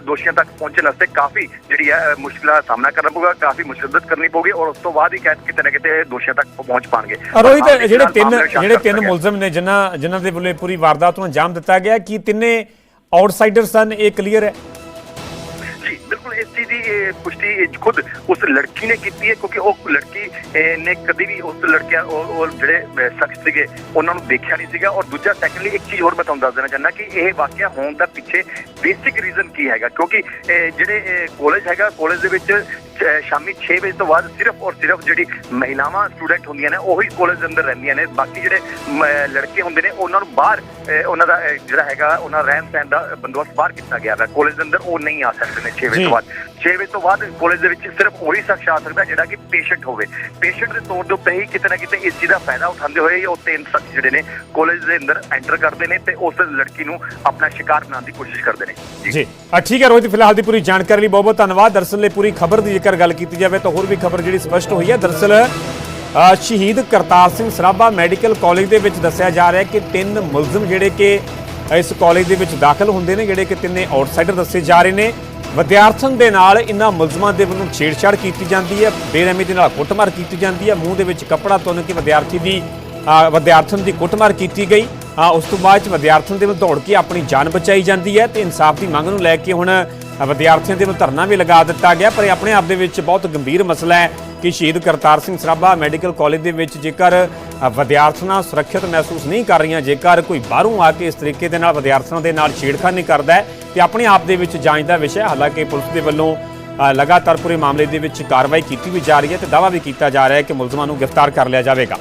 ਇਹਨਾਂ ਦੋਸ਼ੀਆਂ ਤੱਕ ਪਹੁੰਚਣ ਵਾਸਤੇ ਕਾਫੀ ਜਿਹੜੀ ਹੈ ਮੁਸ਼ਕਿਲਾਂ ਦਾ ਸਾਹਮਣਾ ਕਰਨਾ ਪਊਗਾ ਕਾਫੀ ਮੁਸ਼ੱਦਤ ਕਰਨੀ ਪਊਗੀ ਔਰ ਉਸ ਤੋਂ ਬਾਅਦ ਹੀ ਕਿਤੇ ਨਾ ਕਿਤੇ ਦੋਸ਼ੀਆਂ ਤੱਕ ਪਹੁੰਚ ਪਾਣਗੇ। ਰੋਹਿਤ ਜਿਹੜੇ ਤਿੰਨ ਜਿਹੜੇ ਤਿੰਨ ਮੁਲਜ਼ਮ ਨੇ ਜਿਨ੍ਹਾਂ ਜਿਨ੍ਹਾਂ ਦੇ ਵੱਲੋਂ ਪੂਰੀ ਵਾਰਦਾਤ ਨੂੰ ਅੰਜਾਮ ਦਿੱਤਾ ਗਿਆ ਕੀ ਤਿੰਨੇ ਆਊਟਸਾਈਡਰ ਸਨ ਇਹ ਕਲੀਅਰ ਹੈ? ਜੀ ਬਿਲਕੁਲ ਇਸ ਚੀਜ਼ ਦੀ ਇਹ ਪੁਸ਼ਟੀ ਖੁਦ ਉਸ ਲੜਕੀ ਨੇ ਕੀਤੀ ਹੈ ਕਿਉਂਕਿ ਉਹ ਲੜਕੀ ਨੇ ਕਦੀ ਵੀ ਉਸ ਲੜਕਿਆਂ ਉਹ ਜਿਹੜੇ ਸ਼ਖਸ ਸੀਗੇ ਉਹਨਾਂ ਨੂੰ ਦੇਖਿਆ ਨਹੀਂ ਸੀਗਾ। ਔਰ ਦੂਜਾ ਸੈਕੰਡਲੀ ਇੱਕ ਚੀਜ਼ ਹੋਰ ਮੈਂ ਤੁਹਾਨੂੰ ਦੱਸ ਦੇਣਾ ਚਾਹੁੰਦਾ ਕਿ ਇਹ ਵਾਕਿਆ ਹੋਣ ਦਾ ਪਿੱਛੇ ਬੇਸਿਕ ਰੀਜ਼ਨ ਕੀ ਹੈਗਾ? ਕਿਉਂਕਿ ਜਿਹੜੇ ਕਾਲਜ ਹੈਗਾ ਕਾਲਜ ਦੇ ਵਿੱਚ ਸ਼ਾਮੀ 6 ਵਜੇ ਤੋਂ ਬਾਅਦ ਸਿਰਫ ਔਰ ਸਿਰਫ ਜਿਹੜੀ ਮਹਿਲਾਵਾਂ ਸਟੂਡੈਂਟ ਹੁੰਦੀਆਂ ਨੇ ਉਹੀ ਕਾਲਜ ਦੇ ਅੰਦਰ ਰਹਿੰਦੀਆਂ ਨੇ। ਬਾਕੀ ਜਿਹੜੇ ਲੜਕੇ ਹੁੰਦੇ ਨੇ ਉਹਨਾਂ ਨੂੰ ਬਾਹਰ ਉਹਨਾਂ ਦਾ ਜਿਹੜਾ ਹੈਗਾ ਉਹਨਾਂ ਰਹਿਣ ਸਹਿਣ ਦਾ ਬੰਦੋਬਸਤ ਬਾਹਰ ਕੀਤਾ ਗਿਆ ਹੈ ਕਾਲਜ ਦੇ ਅੰਦਰ ਉਹ ਨਹੀਂ ਆ ਸਕਦੇ ਨੇ 6 ਵਜੇ। ਤੋਂ ਬਾਅਦ। 6 ਵਜੇ ਤੋਂ ਬਾਅਦ ਕਾਲਜ ਦੇ ਵਿੱਚ ਸਿਰਫ ਉਹੀ ਸ਼ਖਸ ਆ ਸਕਦਾ ਜਿਹੜਾ ਕਿ ਪੇਸ਼ੈਂਟ ਹੋਵੇ। ਪੇਸ਼ੈਂਟ ਦੇ ਤੌਰ ਦੇ ਉੱਤੇ ਹੀ ਕਿਤੇ ਨਾ ਕਿਤੇ ਇਸ ਚੀਜ਼ ਦਾ ਫਾਇਦਾ ਉਠਾਉਂਦੇ ਹੋਏ ਉਹ ਤਿੰਨ ਸ਼ਖਸ ਜਿਹੜੇ ਨੇ ਕਾਲਜ ਦੇ ਅੰਦਰ ਐਂਟਰ ਕਰਦੇ ਨੇ ਤੇ ਉਸ ਲੜਕੀ ਨੂੰ ਆਪਣਾ ਸ਼ਿਕਾਰ ਬਣਾਉਣ ਦੀ ਕੋਸ਼ਿਸ਼ ਕਰਦੇ ਨੇ। ਜੀ। ਅ, ਠੀਕ ਹੈ ਰੋਹਿਤ ਫਿਲਹਾਲ ਦੀ ਪੂਰੀ ਜਾਣਕਾਰੀ ਲਈ ਬਹੁਤ ਬਹੁਤ ਧੰਨਵਾਦ। ਦਰਅਸਲ ਇਹ ਪੂਰੀ ਖਬਰ ਦੀ ਜੇਕਰ ਗੱਲ ਕੀਤੀ ਜਾਵੇ ਤਾਂ ਹੋਰ ਵੀ ਖਬਰ ਜਿਹੜੀ ਸਪਸ਼ਟ ਹੋਈ ਹੈ। ਦਰਅਸਲ ਸ਼ਹੀਦ ਕਰਤਾਰ ਸਿੰਘ ਸਰਾਭਾ ਮੈਡੀਕਲ ਕਾਲਜ ਦੇ ਵਿੱਚ ਦੱਸਿਆ ਜਾ ਰਿਹਾ ਕਿ ਤਿੰਨ ਮੁਲਜ਼ਮ ਜਿਹੜੇ ਕਿ ਇਸ ਕਾਲਜ ਦੇ ਵਿੱਚ ਦਾਖਲ ਹੁੰਦੇ ਨੇ ਜਿਹੜੇ ਕਿ ਤਿੰਨੇ ਆਊਟਸਾਈਡਰ ਦੱਸੇ ਜਾ ਰਹੇ ਨੇ। ਵਿਦਿਆਰਥਣ ਦੇ ਨਾਲ ਇਹਨਾਂ ਮੁਲਜ਼ਮਾਂ ਦੇ ਵੱਲੋਂ ਛੇੜਛਾੜ ਕੀਤੀ ਜਾਂਦੀ ਹੈ, ਬੇਰਹਿਮੀ ਦੇ ਨਾਲ ਕੁੱਟਮਾਰ ਕੀਤੀ ਜਾਂਦੀ ਹੈ। ਮੂੰਹ ਦੇ ਵਿੱਚ ਕੱਪੜਾ ਤੁੰਨ ਕੇ ਵਿਦਿਆਰਥੀ ਦੀ ਵਿਦਿਆਰਥਣ ਦੀ ਕੁੱਟਮਾਰ ਕੀਤੀ ਗਈ। ਉਸ ਤੋਂ ਬਾਅਦ ਚ ਵਿਦਿਆਰਥਣ ਦੇ ਵੱਲ ਦੌੜ ਕੇ ਆਪਣੀ ਜਾਨ ਬਚਾਈ ਜਾਂਦੀ ਹੈ ਤੇ ਇਨਸਾਫ ਦੀ ਮੰਗ ਨੂੰ ਲੈ ਕੇ ਹੁਣ ਵਿਦਿਆਰਥੀਆਂ ਦੇ ਵੱਲ ਧਰਨਾ ਵੀ ਲਗਾ ਦਿੱਤਾ ਗਿਆ। ਪਰ ਇਹ ਆਪਣੇ ਆਪ ਦੇ ਵਿੱਚ ਬਹੁਤ ਗੰਭੀਰ ਮਸਲਾ ਹੈ। ਕਿ ਸ਼ਹੀਦ ਕਰਤਾਰ ਸਿੰਘ ਸਰਾਭਾ ਮੈਡੀਕਲ ਕਾਲਜ ਦੇ ਵਿੱਚ ਜੇਕਰ ਵਿਦਿਆਰਥਣਾਂ ਸੁਰੱਖਿਅਤ ਮਹਿਸੂਸ ਨਹੀਂ ਕਰ ਰਹੀਆਂ, ਜੇਕਰ ਕੋਈ ਬਾਹਰੋਂ ਆ ਕੇ ਇਸ ਤਰੀਕੇ ਦੇ ਨਾਲ ਵਿਦਿਆਰਥਣਾਂ ਦੇ ਨਾਲ ਛੇੜਖਾਨੀ ਕਰਦਾ ਹੈ ਤੇ ਆਪਣੇ ਆਪ ਦੇ ਵਿੱਚ ਜਾਂਚ ਦਾ ਵਿਸ਼ਾ ਹੈ। ਹਾਲਾਂਕਿ ਪੁਲਿਸ ਦੇ ਵੱਲੋਂ ਲਗਾਤਾਰ ਪੂਰੇ ਮਾਮਲੇ ਦੇ ਵਿੱਚ ਕਾਰਵਾਈ ਕੀਤੀ ਵੀ ਜਾ ਰਹੀ ਹੈ ਤੇ ਦਾਅਵਾ ਵੀ ਕੀਤਾ ਜਾ ਰਿਹਾ ਹੈ ਕਿ ਮੁਲਜ਼ਮਾਂ ਨੂੰ ਗ੍ਰਿਫਤਾਰ ਕਰ ਲਿਆ ਜਾਵੇਗਾ।